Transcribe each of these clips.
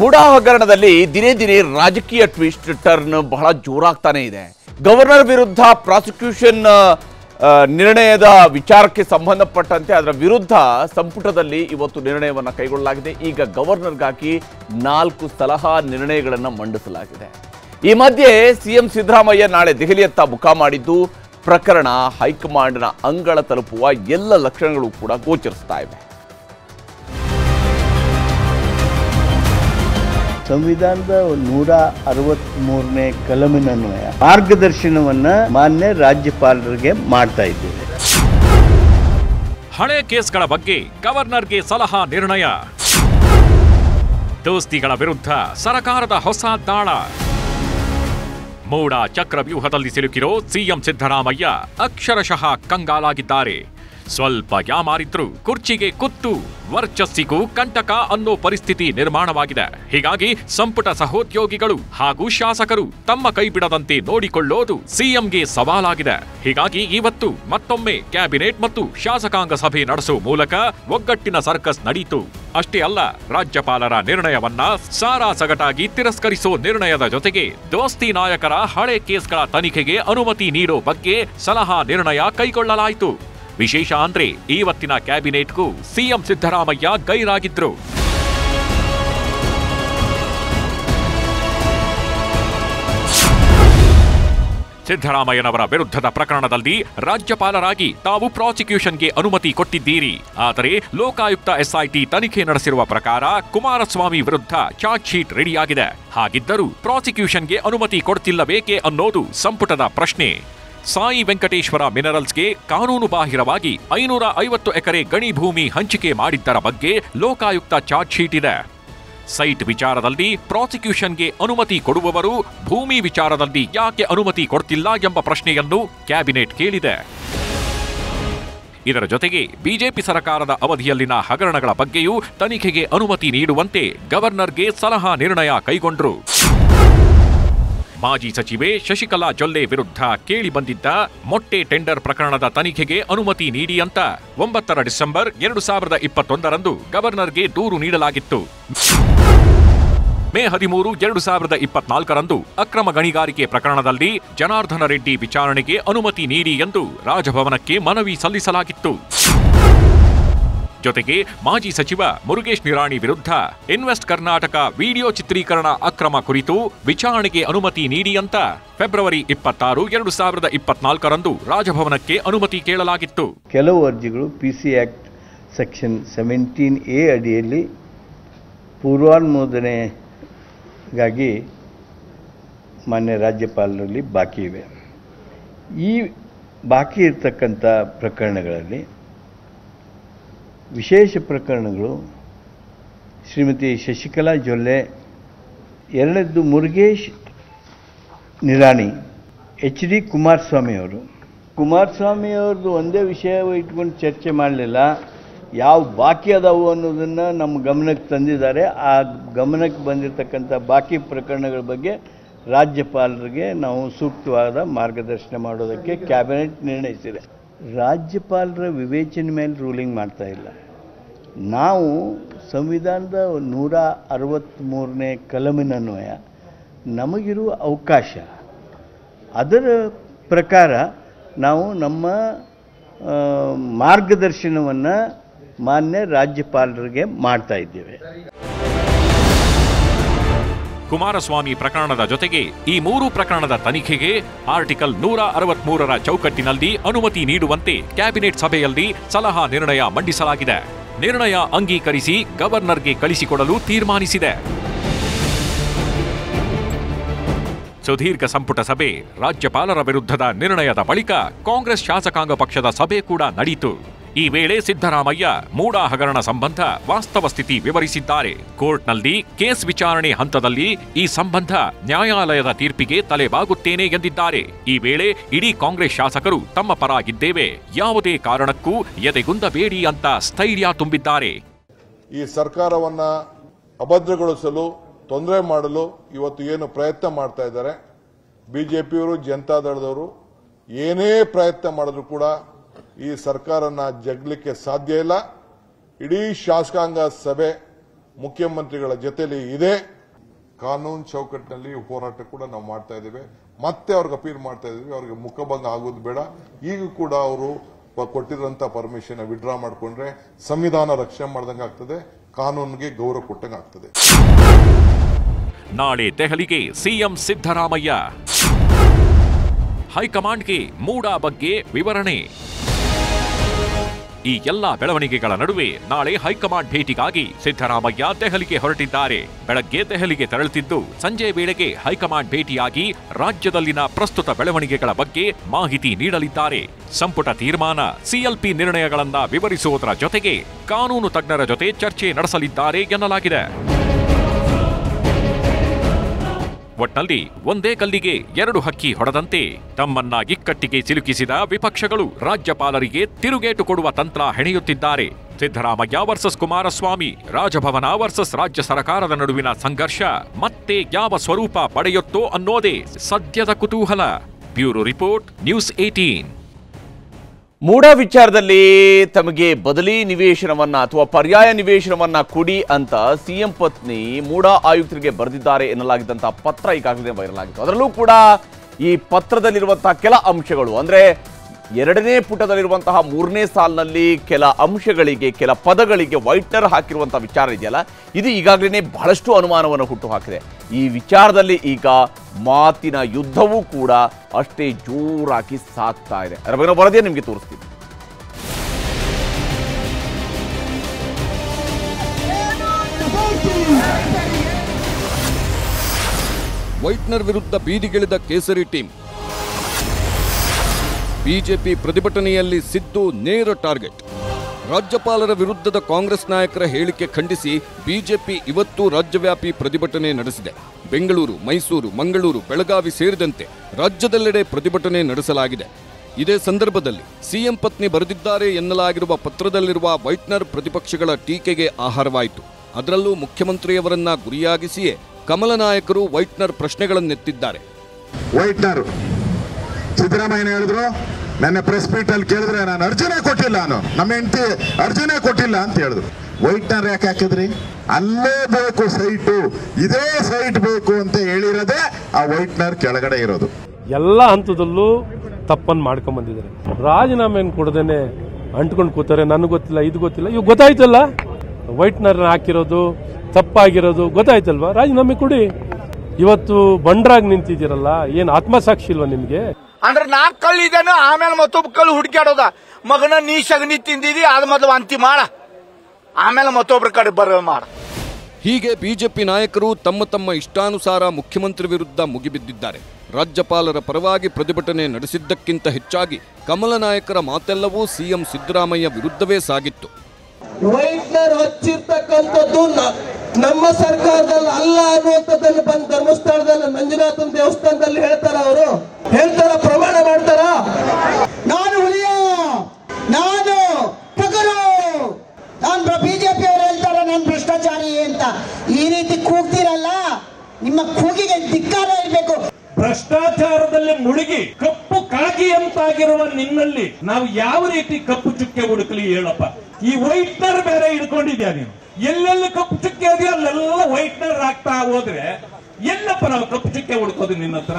ಮುಡಾ ಹಗರಣದಲ್ಲಿ ದಿನೇ ದಿನೇ ರಾಜಕೀಯ ಟ್ವಿಸ್ಟ್ ಟರ್ನ್ ಬಹಳ ಜೋರಾಗ್ತಾನೆ ಇದೆ. ಗವರ್ನರ್ ವಿರುದ್ಧ ಪ್ರಾಸಿಕ್ಯೂಷನ್ ನಿರ್ಣಯದ ವಿಚಾರಕ್ಕೆ ಸಂಬಂಧಪಟ್ಟಂತೆ ಅದರ ವಿರುದ್ಧ ಸಂಪುಟದಲ್ಲಿ ಇವತ್ತು ನಿರ್ಣಯವನ್ನು ಕೈಗೊಳ್ಳಲಾಗಿದೆ. ಈಗ ಗವರ್ನರ್ಗಾಗಿ ನಾಲ್ಕು ಸಲಹಾ ನಿರ್ಣಯಗಳನ್ನು ಮಂಡಿಸಲಾಗಿದೆ. ಈ ಮಧ್ಯೆ ಸಿಎಂ ಸಿದ್ದರಾಮಯ್ಯ ನಾಳೆ ದೆಹಲಿಯತ್ತ ಮುಖ ಮಾಡಿದ್ದು, ಪ್ರಕರಣ ಹೈಕಮಾಂಡ್ನ ಅಂಗಳ ತಲುಪುವ ಎಲ್ಲ ಲಕ್ಷಣಗಳು ಕೂಡ ಗೋಚರಿಸ್ತಾ ಇವೆ. ಸಂವಿಧಾನದ ನೂರ ಅರವತ್ಮೂರನೇ ಕಲಮಿನನ್ವಯ ಮಾರ್ಗದರ್ಶನವನ್ನ ಮಾನ್ಯ ರಾಜ್ಯಪಾಲರಿಗೆ ಮಾಡ್ತಾ ಇದ್ದೇವೆ. ಹಳೆ ಕೇಸ್ಗಳ ಬಗ್ಗೆ ಗವರ್ನರ್ಗೆ ಸಲಹಾ ನಿರ್ಣಯ. ದೋಸ್ತಿಗಳ ವಿರುದ್ಧ ಸರಕಾರದ ಹೊಸ ದಾಳ ಮೂಡ ಚಕ್ರವ್ಯೂಹದಲ್ಲಿ ಸಿಲುಕಿರೋ ಸಿಎಂ ಸಿದ್ದರಾಮಯ್ಯ ಅಕ್ಷರಶಃ ಕಂಗಾಲಾಗಿದ್ದಾರೆ. ಸ್ವಲ್ಪ ಯಾಮಾರಿದ್ರು ಕುರ್ಚಿಗೆ ಕುತ್ತು ವರ್ಚಸ್ಸಿಗೂ ಕಂಟಕ ಅನ್ನೋ ಪರಿಸ್ಥಿತಿ ನಿರ್ಮಾಣವಾಗಿದೆ. ಹೀಗಾಗಿ ಸಂಪುಟ ಸಹೋದ್ಯೋಗಿಗಳು ಹಾಗೂ ಶಾಸಕರು ತಮ್ಮ ಕೈ ಬಿಡದಂತೆ ನೋಡಿಕೊಳ್ಳೋದು ಸಿಎಂಗೆ ಸವಾಲಾಗಿದೆ. ಹೀಗಾಗಿ ಇವತ್ತು ಮತ್ತೊಮ್ಮೆ ಕ್ಯಾಬಿನೆಟ್ ಮತ್ತು ಶಾಸಕಾಂಗ ಸಭೆ ನಡೆಸುವ ಮೂಲಕ ಒಗ್ಗಟ್ಟಿನ ಸರ್ಕಸ್ ನಡೆಯಿತು ಅಷ್ಟೇ ಅಲ್ಲ, ರಾಜ್ಯಪಾಲರ ನಿರ್ಣಯವನ್ನ ಸಾರಾ ಸಗಟಾಗಿ ತಿರಸ್ಕರಿಸೋ ನಿರ್ಣಯದ ಜೊತೆಗೆ ದೋಸ್ತಿ ನಾಯಕರ ಹಳೆ ಕೇಸ್ಗಳ ತನಿಖೆಗೆ ಅನುಮತಿ ನೀಡೋ ಬಗ್ಗೆ ಸಲಹಾ ನಿರ್ಣಯ ಕೈಗೊಳ್ಳಲಾಯಿತು. ವಿಶೇಷ ಅಂದ್ರೆ ಇವತ್ತಿನ ಕ್ಯಾಬಿನೆಟ್ಗೂ ಸಿಎಂ ಸಿದ್ದರಾಮಯ್ಯ ಗೈರಾಗಿದ್ರು. ಸಿದ್ದರಾಮಯ್ಯನವರ ವಿರುದ್ಧದ ಪ್ರಕರಣದಲ್ಲಿ ರಾಜ್ಯಪಾಲರಾಗಿ ತಾವು ಪ್ರಾಸಿಕ್ಯೂಷನ್ಗೆ ಅನುಮತಿ ಕೊಟ್ಟಿದ್ದೀರಿ. ಆದರೆ ಲೋಕಾಯುಕ್ತ ಎಸ್ಐಟಿ ತನಿಖೆ ನಡೆಸಿರುವ ಪ್ರಕಾರ ಕುಮಾರಸ್ವಾಮಿ ವಿರುದ್ಧ ಚಾರ್ಜ್ ಶೀಟ್ ರೆಡಿಯಾಗಿದೆ. ಹಾಗಿದ್ದರೂ ಪ್ರಾಸಿಕ್ಯೂಷನ್ಗೆ ಅನುಮತಿ ಕೊಡ್ತಿಲ್ಲಬೇಕೆ ಅನ್ನೋದು ಸಂಪುಟದ ಪ್ರಶ್ನೆ. ಸಾಯಿ ವೆಂಕಟೇಶ್ವರ ಮಿನರಲ್ಸ್ಗೆ ಕಾನೂನು ಬಾಹಿರವಾಗಿ ಐನೂರ ಐವತ್ತು ಎಕರೆ ಗಣಿ ಭೂಮಿ ಹಂಚಿಕೆ ಮಾಡಿದ್ದರ ಬಗ್ಗೆ ಲೋಕಾಯುಕ್ತ ಚಾರ್ಜ್ ಇದೆ. ಸೈಟ್ ವಿಚಾರದಲ್ಲಿ ಪ್ರಾಸಿಕ್ಯೂಷನ್ಗೆ ಅನುಮತಿ ಕೊಡುವವರು ಭೂಮಿ ವಿಚಾರದಲ್ಲಿ ಯಾಕೆ ಅನುಮತಿ ಕೊಡ್ತಿಲ್ಲ ಎಂಬ ಪ್ರಶ್ನೆಯನ್ನು ಕ್ಯಾಬಿನೆಟ್ ಕೇಳಿದೆ. ಇದರ ಜೊತೆಗೆ ಬಿಜೆಪಿ ಸರಕಾರದ ಅವಧಿಯಲ್ಲಿನ ಹಗರಣಗಳ ಬಗ್ಗೆಯೂ ತನಿಖೆಗೆ ಅನುಮತಿ ನೀಡುವಂತೆ ಗವರ್ನರ್ಗೆ ಸಲಹಾ ನಿರ್ಣಯ ಕೈಗೊಂಡ್ರು. ಮಾಜಿ ಸಚಿವೆ ಶಶಿಕಲಾ ಜೊಲ್ಲೆ ವಿರುದ್ಧ ಕೇಳಿ ಬಂದಿದ್ದ ಮೊಟ್ಟೆ ಟೆಂಡರ್ ಪ್ರಕರಣದ ತನಿಖೆಗೆ ಅನುಮತಿ ನೀಡಿ ಅಂತ ಒಂಬತ್ತರ ಡಿಸೆಂಬರ್ ಎರಡು ಸಾವಿರದ ಇಪ್ಪತ್ತೊಂದರಂದು ಗವರ್ನರ್ಗೆ ದೂರು ನೀಡಲಾಗಿತ್ತು. ಮೇ ಹದಿಮೂರು ಎರಡು ಸಾವಿರದ ಇಪ್ಪತ್ನಾಲ್ಕರಂದು ಅಕ್ರಮ ಗಣಿಗಾರಿಕೆ ಪ್ರಕರಣದಲ್ಲಿ ಜನಾರ್ದನ ರೆಡ್ಡಿ ವಿಚಾರಣೆಗೆ ಅನುಮತಿ ನೀಡಿ ಎಂದು ರಾಜಭವನಕ್ಕೆ ಮನವಿ ಸಲ್ಲಿಸಲಾಗಿತ್ತು. ಜೊತೆಗೆ ಮಾಜಿ ಸಚಿವ ಮುರುಗೇಶ್ ನಿರಾಣಿ ವಿರುದ್ಧ ಇನ್ವೆಸ್ಟ್ ಕರ್ನಾಟಕ ವಿಡಿಯೋ ಚಿತ್ರೀಕರಣ ಅಕ್ರಮ ಕುರಿತು ವಿಚಾರಣೆಗೆ ಅನುಮತಿ ನೀಡಿ ಅಂತ ಫೆಬ್ರವರಿ ಇಪ್ಪತ್ತಾರು, ಎರಡು ಸಾವಿರದ ಇಪ್ಪತ್ನಾಲ್ಕರಂದು ರಾಜಭವನಕ್ಕೆ ಅನುಮತಿ ಕೇಳಲಾಗಿತ್ತು. ಕೆಲವು ಅರ್ಜಿಗಳು P C act section seventeen A ಅಡಿಯಲ್ಲಿ ಪೂರ್ವಾನುಮೋದನೆಗಾಗಿ ಮಾನ್ಯ ರಾಜ್ಯಪಾಲರಲ್ಲಿ ಬಾಕಿ ಇವೆ. ಈ ಬಾಕಿ ಇರತಕ್ಕಂಥ ಪ್ರಕರಣಗಳಲ್ಲಿ ವಿಶೇಷ ಪ್ರಕರಣಗಳು ಶ್ರೀಮತಿ ಶಶಿಕಲಾ ಜೊಲ್ಲೆ ಎರಡನೇದ್ದು ಮುರುಗೇಶ್ ನಿರಾಣಿ, ಎಚ್ ಡಿ ಕುಮಾರಸ್ವಾಮಿಯವರು ಅವರು. ಕುಮಾರಸ್ವಾಮಿ ಅವ್ರದ್ದು ಒಂದೇ ವಿಷಯ ಇಟ್ಕೊಂಡು ಚರ್ಚೆ ಮಾಡಲಿಲ್ಲ. ಯಾವ ಬಾಕಿ ಅದಾವು ಅನ್ನೋದನ್ನು ನಮ್ಮ ಗಮನಕ್ಕೆ ತಂದಿದ್ದಾರೆ. ಆ ಗಮನಕ್ಕೆ ಬಂದಿರತಕ್ಕಂಥ ಬಾಕಿ ಪ್ರಕರಣಗಳ ಬಗ್ಗೆ ರಾಜ್ಯಪಾಲರಿಗೆ ನಾವು ಸೂಕ್ತವಾದ ಮಾರ್ಗದರ್ಶನ ಮಾಡೋದಕ್ಕೆ ಕ್ಯಾಬಿನೆಟ್ ನಿರ್ಣಯಿಸಿದೆ. ರಾಜ್ಯಪಾಲರ ವಿವೇಚನೆ ಮೇಲೆ ರೂಲಿಂಗ್ ಮಾಡ್ತಾ ಇಲ್ಲ. ನಾವು ಸಂವಿಧಾನದ ನೂರ ಅರವತ್ತ್ಮೂರನೇ ಕಲಮಿನನ್ವಯ ನಮಗಿರುವ ಅವಕಾಶ, ಅದರ ಪ್ರಕಾರ ನಾವು ನಮ್ಮ ಮಾರ್ಗದರ್ಶನವನ್ನು ಮಾನ್ಯ ರಾಜ್ಯಪಾಲರಿಗೆ ಮಾಡ್ತಾ ಇದ್ದೇವೆ. ಕುಮಾರಸ್ವಾಮಿ ಪ್ರಕರಣದ ಜೊತೆಗೆ ಈ ಮೂರು ಪ್ರಕರಣದ ತನಿಖೆಗೆ ಆರ್ಟಿಕಲ್ ನೂರ ಅರವತ್ಮೂರರ ಚೌಕಟ್ಟಿನಲ್ಲಿ ಅನುಮತಿ ನೀಡುವಂತೆ ಕ್ಯಾಬಿನೆಟ್ ಸಭೆಯಲ್ಲಿ ಸಲಹಾ ನಿರ್ಣಯ ಮಂಡಿಸಲಾಗಿದೆ. ನಿರ್ಣಯ ಅಂಗೀಕರಿಸಿ ಗವರ್ನರ್ಗೆ ಕಳಿಸಿಕೊಡಲು ತೀರ್ಮಾನಿಸಿದೆ. ಸುದೀರ್ಘ ಸಂಪುಟ ಸಭೆ, ರಾಜ್ಯಪಾಲರ ವಿರುದ್ಧದ ನಿರ್ಣಯದ ಬಳಿಕ ಕಾಂಗ್ರೆಸ್ ಶಾಸಕಾಂಗ ಪಕ್ಷದ ಸಭೆ ಕೂಡ ನಡೆಯಿತು ಈ ವೇಳೆ ಸಿದ್ದರಾಮಯ್ಯ ಮೂಡಾ ಹಗರಣ ಸಂಬಂಧ ವಾಸ್ತವ ಸ್ಥಿತಿ ವಿವರಿಸಿದ್ದಾರೆ. ಕೋರ್ಟ್ನಲ್ಲಿ ಕೇಸ್ ವಿಚಾರಣೆ ಹಂತದಲ್ಲಿ ಈ ಸಂಬಂಧ ನ್ಯಾಯಾಲಯದ ತೀರ್ಪಿಗೆ ತಲೆಬಾಗುತ್ತೇನೆ ಎಂದಿದ್ದಾರೆ. ಈ ವೇಳೆ ಇಡೀ ಕಾಂಗ್ರೆಸ್ ಶಾಸಕರು ತಮ್ಮ ಪರಾಗಿದ್ದೇವೆ ಯಾವುದೇ ಕಾರಣಕ್ಕೂ ಎದೆಗುಂದಬೇಡಿ ಅಂತ ಸ್ಥೈರ್ಯ ತುಂಬಿದ್ದಾರೆ. ಈ ಸರ್ಕಾರವನ್ನ ಅಭದ್ರಗೊಳಿಸಲು, ತೊಂದರೆ ಮಾಡಲು ಇವತ್ತು ಏನು ಪ್ರಯತ್ನ ಮಾಡ್ತಾ ಇದ್ದಾರೆ? ಬಿಜೆಪಿಯವರು, ಜನತಾದಳದವರು ಏನೇ ಪ್ರಯತ್ನ ಮಾಡಿದ್ರು ಕೂಡ ಈ ಸರ್ಕಾರನ ಜಗ್ಲಿಕ್ಕೆ ಸಾಧ್ಯ ಇಲ್ಲ. ಇಡೀ ಶಾಸಕಾಂಗ ಸಭೆ ಮುಖ್ಯಮಂತ್ರಿಗಳ ಜೊತೆಯಲ್ಲಿ ಇದೆ. ಕಾನೂನು ಚೌಕಟ್ಟಿನಲ್ಲಿ ಹೋರಾಟ ಕೂಡ ನಾವು ಮಾಡ್ತಾ ಇದ್ದೇವೆ. ಮತ್ತೆ ಅವ್ರಿಗೆ ಅಪೀಲ್ ಮಾಡ್ತಾ ಇದ್ದೀವಿ. ಅವ್ರಿಗೆ ಮುಖಭಂಗ ಆಗೋದು ಬೇಡ. ಈಗ ಕೂಡ ಅವರು ಕೊಟ್ಟಿರೋಂಥ ಪರ್ಮಿಷನ್ ವಿಡ್ರಾ ಮಾಡಿಕೊಂಡ್ರೆ ಸಂವಿಧಾನ ರಕ್ಷಣೆ ಮಾಡ್ದಂಗೆ ಆಗ್ತದೆ. ಕಾನೂನಿಗೆ ಗೌರವ ಕೊಟ್ಟಂಗೆ ಆಗ್ತದೆ. ನಾಳೆ ದೆಹಲಿಗೆ ಸಿಎಂ ಸಿದ್ದರಾಮಯ್ಯ. ಹೈಕಮಾಂಡ್ಗೆ ಮೂಡಾ ಬಗ್ಗೆ ವಿವರಣೆ. ಈ ಎಲ್ಲಾ ಬೆಳವಣಿಗೆಗಳ ನಡುವೆ ನಾಳೆ ಹೈಕಮಾಂಡ್ ಭೇಟಿಗಾಗಿ ಸಿದ್ದರಾಮಯ್ಯ ದೆಹಲಿಗೆ ಹೊರಟಿದ್ದಾರೆ. ಬೆಳಗ್ಗೆ ದೆಹಲಿಗೆ ತೆರಳುತ್ತಿದ್ದು, ಸಂಜೆ ವೇಳೆಗೆ ಹೈಕಮಾಂಡ್ ಭೇಟಿಯಾಗಿ ರಾಜ್ಯದಲ್ಲಿನ ಪ್ರಸ್ತುತ ಬೆಳವಣಿಗೆಗಳ ಬಗ್ಗೆ ಮಾಹಿತಿ ನೀಡಲಿದ್ದಾರೆ. ಸಂಪುಟ ತೀರ್ಮಾನ, ಸಿಎಲ್ಪಿ ನಿರ್ಣಯಗಳನ್ನ ವಿವರಿಸುವುದರ ಜೊತೆಗೆ ಕಾನೂನು ತಜ್ಞರ ಜೊತೆ ಚರ್ಚೆ ನಡೆಸಲಿದ್ದಾರೆ ಎನ್ನಲಾಗಿದೆ. ಒಟ್ನಲ್ಲಿ ಒಂದೇ ಕಲ್ಲಿಗೆ ಎರಡು ಹಕ್ಕಿ ಹೊಡೆದಂತೆ ತಮ್ಮನ್ನ ಇಕ್ಕಟ್ಟಿಗೆ ಸಿಲುಕಿಸಿದ ವಿಪಕ್ಷಗಳು ರಾಜ್ಯಪಾಲರಿಗೆ ತಿರುಗೇಟು ಕೊಡುವ ತಂತ್ರ ಹೆಣೆಯುತ್ತಿದ್ದಾರೆ. ಸಿದ್ದರಾಮಯ್ಯ ವರ್ಸಸ್ ಕುಮಾರಸ್ವಾಮಿ, ರಾಜಭವನ ವರ್ಸಸ್ ರಾಜ್ಯ ಸರ್ಕಾರದ ನಡುವಿನ ಸಂಘರ್ಷ ಮತ್ತೆ ಯಾವ ಸ್ವರೂಪ ಪಡೆಯುತ್ತೋ ಅನ್ನೋದೇ ಸದ್ಯದ ಕುತೂಹಲ. Bureau report, news eighteen MUDA ವಿಚಾರದಲ್ಲಿ ತಮಗೆ ಬದಲಿ ನಿವೇಶನವನ್ನ ಅಥವಾ ಪರ್ಯಾಯ ನಿವೇಶನವನ್ನ ಕೊಡಿ ಅಂತ ಸಿಎಂ ಪತ್ನಿ ಮೂಢ ಆಯುಕ್ತರಿಗೆ ಬರೆದಿದ್ದಾರೆ ಎನ್ನಲಾಗಿದ್ದಂತಹ ಪತ್ರ ಈಗಾಗಲೇ ವೈರಲ್ ಆಗಿತ್ತು. ಅದರಲ್ಲೂ ಕೂಡ ಈ ಪತ್ರದಲ್ಲಿರುವಂತಹ ಕೆಲ ಅಂಶಗಳು, ಅಂದ್ರೆ ಎರಡನೇ ಪುಟದಲ್ಲಿರುವಂತಹ ಮೂರನೇ ಸಾಲಿನಲ್ಲಿ ಕೆಲ ಅಂಶಗಳಿಗೆ, ಕೆಲ ಪದಗಳಿಗೆ ವೈಟ್ನರ್ ಹಾಕಿರುವಂತಹ ವಿಚಾರ ಇದೆಯಲ್ಲ? ಇದು ಈಗಾಗಲೇ ಬಹಳಷ್ಟು ಅನುಮಾನವನ್ನು ಹುಟ್ಟು ಹಾಕಿದೆ ಈ ವಿಚಾರದಲ್ಲಿ ಈಗ ಮಾತಿನ ಯುದ್ಧವೂ ಕೂಡ ಅಷ್ಟೇ ಜೋರಾಗಿ ಸಾಕ್ತಾ ಇದೆ. ಅದರ ಬಗ್ಗೆ ನಿಮಗೆ ತೋರಿಸ್ತೀನಿ. ವೈಟ್ನರ್ ವಿರುದ್ಧ ಬೀದಿಗಿಳಿದ ಕೇಸರಿ ಟೀಮ್ ಬಿಜೆಪಿ ಪ್ರತಿಭಟನೆಯಲ್ಲಿ ಸಿದ್ದು ನೇರ ಟಾರ್ಗೆಟ್. ರಾಜ್ಯಪಾಲರ ವಿರುದ್ಧದ ಕಾಂಗ್ರೆಸ್ ನಾಯಕರ ಹೇಳಿಕೆ ಖಂಡಿಸಿ ಬಿಜೆಪಿ ಇವತ್ತು ರಾಜ್ಯವ್ಯಾಪಿ ಪ್ರತಿಭಟನೆ ನಡೆಸಿದೆ. ಬೆಂಗಳೂರು, ಮೈಸೂರು, ಮಂಗಳೂರು, ಬೆಳಗಾವಿ ಸೇರಿದಂತೆ ರಾಜ್ಯದೆಲ್ಲೆಡೆ ಪ್ರತಿಭಟನೆ ನಡೆಸಲಾಗಿದೆ. ಇದೇ ಸಂದರ್ಭದಲ್ಲಿ ಸಿಎಂ ಪತ್ನಿ ಬರೆದಿದ್ದಾರೆ ಎನ್ನಲಾಗಿರುವ ಪತ್ರದಲ್ಲಿರುವ ವೈಟ್ನರ್ ಪ್ರತಿಪಕ್ಷಗಳ ಟೀಕೆಗೆ ಆಹಾರವಾಯಿತು. ಅದರಲ್ಲೂ ಮುಖ್ಯಮಂತ್ರಿಯವರನ್ನ ಗುರಿಯಾಗಿಸಿಯೇ ಕಮಲ ನಾಯಕರು ವೈಟ್ನರ್ ಪ್ರಶ್ನೆಗಳನ್ನೆತ್ತಿದ್ದಾರೆ. ಸಿದ್ದರಾಮಯ್ಯ ಹೇಳಿದ್ರು, ನನ್ನ ಪ್ರೆಸ್ ಮೀಟ್ ಅಲ್ಲಿ ಕೇಳಿದ್ರೆ ನಾನು ಅರ್ಜಿನೇ ಕೊಟ್ಟಿಲ್ಲ ನಾನು. ನಮ್ಮ ಹೆಂಡತಿ ಅರ್ಜಿನೇ ಕೊಟ್ಟಿಲ್ಲ ಅಂತ ಹೇಳಿದ್ರು. ವೈಟ್ನರ್ ಯಾಕೆ ಹಾಕಿದ್ರಿ? ಅಲ್ಲೇ ಬೇಕು ಸೈಟು ಇದೇ ಸೈಟ್ ಬೇಕು ಅಂತ ಹೇಳಿರೋದೆ ಆ ವೈಟ್ನರ್ ಕೆಳಗಡೆ ಇರೋದು. ಎಲ್ಲ ಹಂತದಲ್ಲೂ ತಪ್ಪನ್ನು ಮಾಡ್ಕೊಂಡ್ ಬಂದಿದ್ದಾರೆ. ರಾಜೀನಾಮೆಯನ್ನು ಕೊಡದೇನೆ ಅಂಟ್ಕೊಂಡು ಕೂತಾರೆ. ನನಗೆ ಗೊತ್ತಿಲ್ಲ, ಇದು ಗೊತ್ತಿಲ್ಲ. ಇವು ಗೊತ್ತಾಯ್ತಲ್ಲ? ವೈಟ್ನರ್ ಹಾಕಿರೋದು, ತಪ್ಪಾಗಿರೋದು ಗೊತ್ತಾಯ್ತಲ್ವಾ? ರಾಜೀನಾಮೆ ಕೊಡಿ. ಇವತ್ತು ಬಂಡ್ರಾಗಿ ನಿಂತಿದ್ದೀರಲ್ಲ, ಏನು ಆತ್ಮಸಾಕ್ಷಿ ಇಲ್ವಾ ನಿಮಗೆ? ಅಂದ್ರೆ ಕಳ್ಳು ಇದೇನು, ಆಮೇಲೆ ಮತ್ತೊಬ್ಬ ಕಳ್ಳು ಹುಡುಕ್ಯಾಡೋದ. ಮಗನ ನೀ ಸಗಣಿ ತಿಂದಿದಿ, ಅದ್ ಮೊದಲು ವಾಂತಿ ಮಾಡ. ಆಮೇಲೆ ಮತ್ತೊಬ್ಬರ ಕಡೆ ಬರೋ ಮಾಡ. ಹೀಗೆ ಬಿಜೆಪಿ ನಾಯಕರು ತಮ್ಮ ತಮ್ಮ ಇಷ್ಟಾನುಸಾರ ಮುಖ್ಯಮಂತ್ರಿ ವಿರುದ್ಧ ಮುಗಿಬಿದ್ದಿದ್ದಾರೆ. ರಾಜ್ಯಪಾಲರ ಪರವಾಗಿ ಪ್ರತಿಭಟನೆ ನಡೆಸಿದ್ದಕ್ಕಿಂತ ಹೆಚ್ಚಾಗಿ ಕಮಲ ನಾಯಕರ ಮಾತೆಲ್ಲವೂ ಸಿಎಂ ಸಿದ್ದರಾಮಯ್ಯ ವಿರುದ್ಧವೇ ಸಾಗಿತ್ತು. ವೈಟ್ನರ್ ಹಚ್ಚಿರ್ತಕ್ಕಂಥದ್ದು ನಮ್ಮ ಸರ್ಕಾರದಲ್ಲಿ ಅಲ್ಲ ಅನ್ನುವಂಥದ್ದನ್ನು ಬಂದ ಧರ್ಮಸ್ಥಳದಲ್ಲಿ ಮಂಜುನಾಥನ್ ದೇವಸ್ಥಾನದಲ್ಲಿ ಹೇಳ್ತಾರ ಅವರು. ಹೇಳ್ತಾರ, ಪ್ರಮಾಣ ಮಾಡ್ತಾರ. ನಾನು ಹುಲಿಯ, ನಾನು ನಾನು ಬಿಜೆಪಿ ಅವರು ಹೇಳ್ತಾರ, ನಾನು ಭ್ರಷ್ಟಾಚಾರಿ ಅಂತ. ಈ ರೀತಿ ಕೂಗ್ತಿರಲ್ಲ, ನಿಮ್ಮ ಕೂಗಿಗೆ ಧಿಕ್ಕಾರ ಇರಬೇಕು. ಭ್ರಷ್ಟಾಚಾರದಲ್ಲಿ ಮುಳುಗಿ, ಕಪ್ಪು ಕಾಗಿ ಅಂತಾಗಿರುವ ನಿನ್ನಲ್ಲಿ ನಾವು ಯಾವ ರೀತಿ ಕಪ್ಪು ಚುಕ್ಕೆ ಹುಡುಕಲಿ ಹೇಳಪ್ಪ. ಈ ವೈಟ್ನರ್ ಬೇರೆ ಹಿಡ್ಕೊಂಡಿದ್ಯಾ ನೀನು? ಎಲ್ಲೆಲ್ಲಿ ಕಪ್ಪು ಚುಕ್ಕೆ ಇದೆಯೋ ಅಲ್ಲೆಲ್ಲ ವೈಟ್ನರ್ ಆಗ್ತಾ ಹೋದ್ರೆ ಎಲ್ಲಪ್ಪ ನಾವು ಕಪ್ಪು ಚುಕ್ಕೆ ಹುಡ್ಕೋದು ನಿನ್ನ ಹತ್ರ?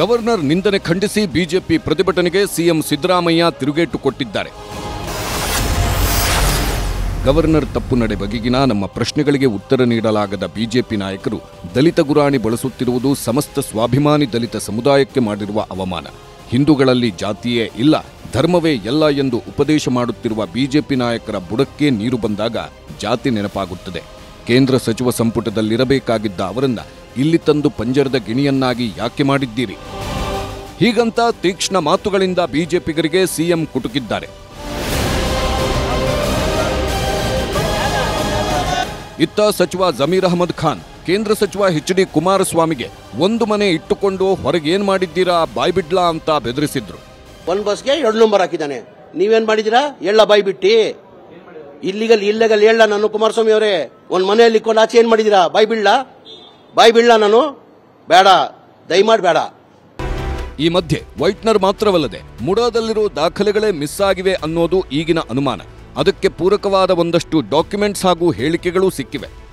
ಗವರ್ನರ್ ನಿಂದನೆ ಖಂಡಿಸಿ ಬಿಜೆಪಿ ಪ್ರತಿಭಟನೆಗೆ ಸಿಎಂ ಸಿದ್ದರಾಮಯ್ಯ ತಿರುಗೇಟು ಕೊಟ್ಟಿದ್ದಾರೆ. ಗವರ್ನರ್ ತಪ್ಪು ನಡೆ ಬಗೆಗಿನ ನಮ್ಮ ಪ್ರಶ್ನೆಗಳಿಗೆ ಉತ್ತರ ನೀಡಲಾಗದ ಬಿಜೆಪಿ ನಾಯಕರು ದಲಿತ ಗುರಾಣಿ ಬಳಸುತ್ತಿರುವುದು ಸಮಸ್ತ ಸ್ವಾಭಿಮಾನಿ ದಲಿತ ಸಮುದಾಯಕ್ಕೆ ಮಾಡಿರುವ ಅವಮಾನ. ಹಿಂದೂಗಳಲ್ಲಿ ಜಾತಿಯೇ ಇಲ್ಲ, ಧರ್ಮವೇ ಎಲ್ಲ ಎಂದು ಉಪದೇಶ ಮಾಡುತ್ತಿರುವ ಬಿಜೆಪಿ ನಾಯಕರ ಬುಡಕ್ಕೆ ನೀರು ಬಂದಾಗ ಜಾತಿ ನೆನಪಾಗುತ್ತದೆ. ಕೇಂದ್ರ ಸಚಿವ ಸಂಪುಟದಲ್ಲಿರಬೇಕಾಗಿದ್ದ ಅವರನ್ನ ಇಲ್ಲಿ ತಂದು ಪಂಜರದ ಗಿಣಿಯನ್ನಾಗಿ ಯಾಕೆ ಮಾಡಿದ್ದೀರಿ? ಹೀಗಂತ ತೀಕ್ಷ್ಣ ಮಾತುಗಳಿಂದ ಬಿಜೆಪಿಗರಿಗೆ ಸಿಎಂ ಕುಟುಕಿದ್ದಾರೆ. ಇತ್ತ ಸಚಿವ ಜಮೀರ್ ಅಹಮದ್ ಖಾನ್ ಕೇಂದ್ರ ಸಚಿವ ಎಚ್ ಡಿ ಕುಮಾರಸ್ವಾಮಿಗೆ ಒಂದು ಮನೆ ಇಟ್ಟುಕೊಂಡು ಹೊರಗೆ ಏನ್ ಮಾಡಿದ್ದೀರಾ ಬಾಯ್ಬಿಡ್ಲಾ ಅಂತ ಬೆದರಿಸಿದ್ರು. ಒಂದ್ ಬಸ್ಗೆ ಎರಡು ನಂಬರ್ ಹಾಕಿದ್ದಾನೆ. ನೀವೇನ್ ಮಾಡಿದಿರಾ ಎಳ್ಳ ಬಾಯ್ ಬಿಟ್ಟಿ. ಇಲ್ಲಿಗಲ್ ಇಲ್ಲಗಲ್ ಹೇಳ ನಾನು ಕುಮಾರಸ್ವಾಮಿ ಅವರೇ. ಒಂದ್ ಮನೆಯಲ್ಲಿ ಇಕ್ಕೊಂಡು ಆಚೆ ಏನ್ ಮಾಡಿದಿರಾ ಬಾಯ್ ಬಿಡ್ಲ? ಬಾಯ್ ಬಿಡ್ಲಾ ನಾನು? ಬೇಡ. ದಯಮಾಡಿ ಬೇಡ. ಈ ಮಧ್ಯೆ ವೈಟ್ನರ್ ಮಾತ್ರವಲ್ಲದೆ ಮುಡಾದಲ್ಲಿರೋ ದಾಖಲೆಗಳೇ ಮಿಸ್ ಆಗಿವೆ ಅನ್ನೋದು ಈಗಿನ ಅನುಮಾನ. ಅದಕ್ಕೆ ಪೂರಕವಾದ ಒಂದಷ್ಟು ಡಾಕ್ಯುಮೆಂಟ್ಸ್ ಹಾಗೂ ಹೇಳಿಕೆಗಳು ಸಿಕ್ಕಿವೆ.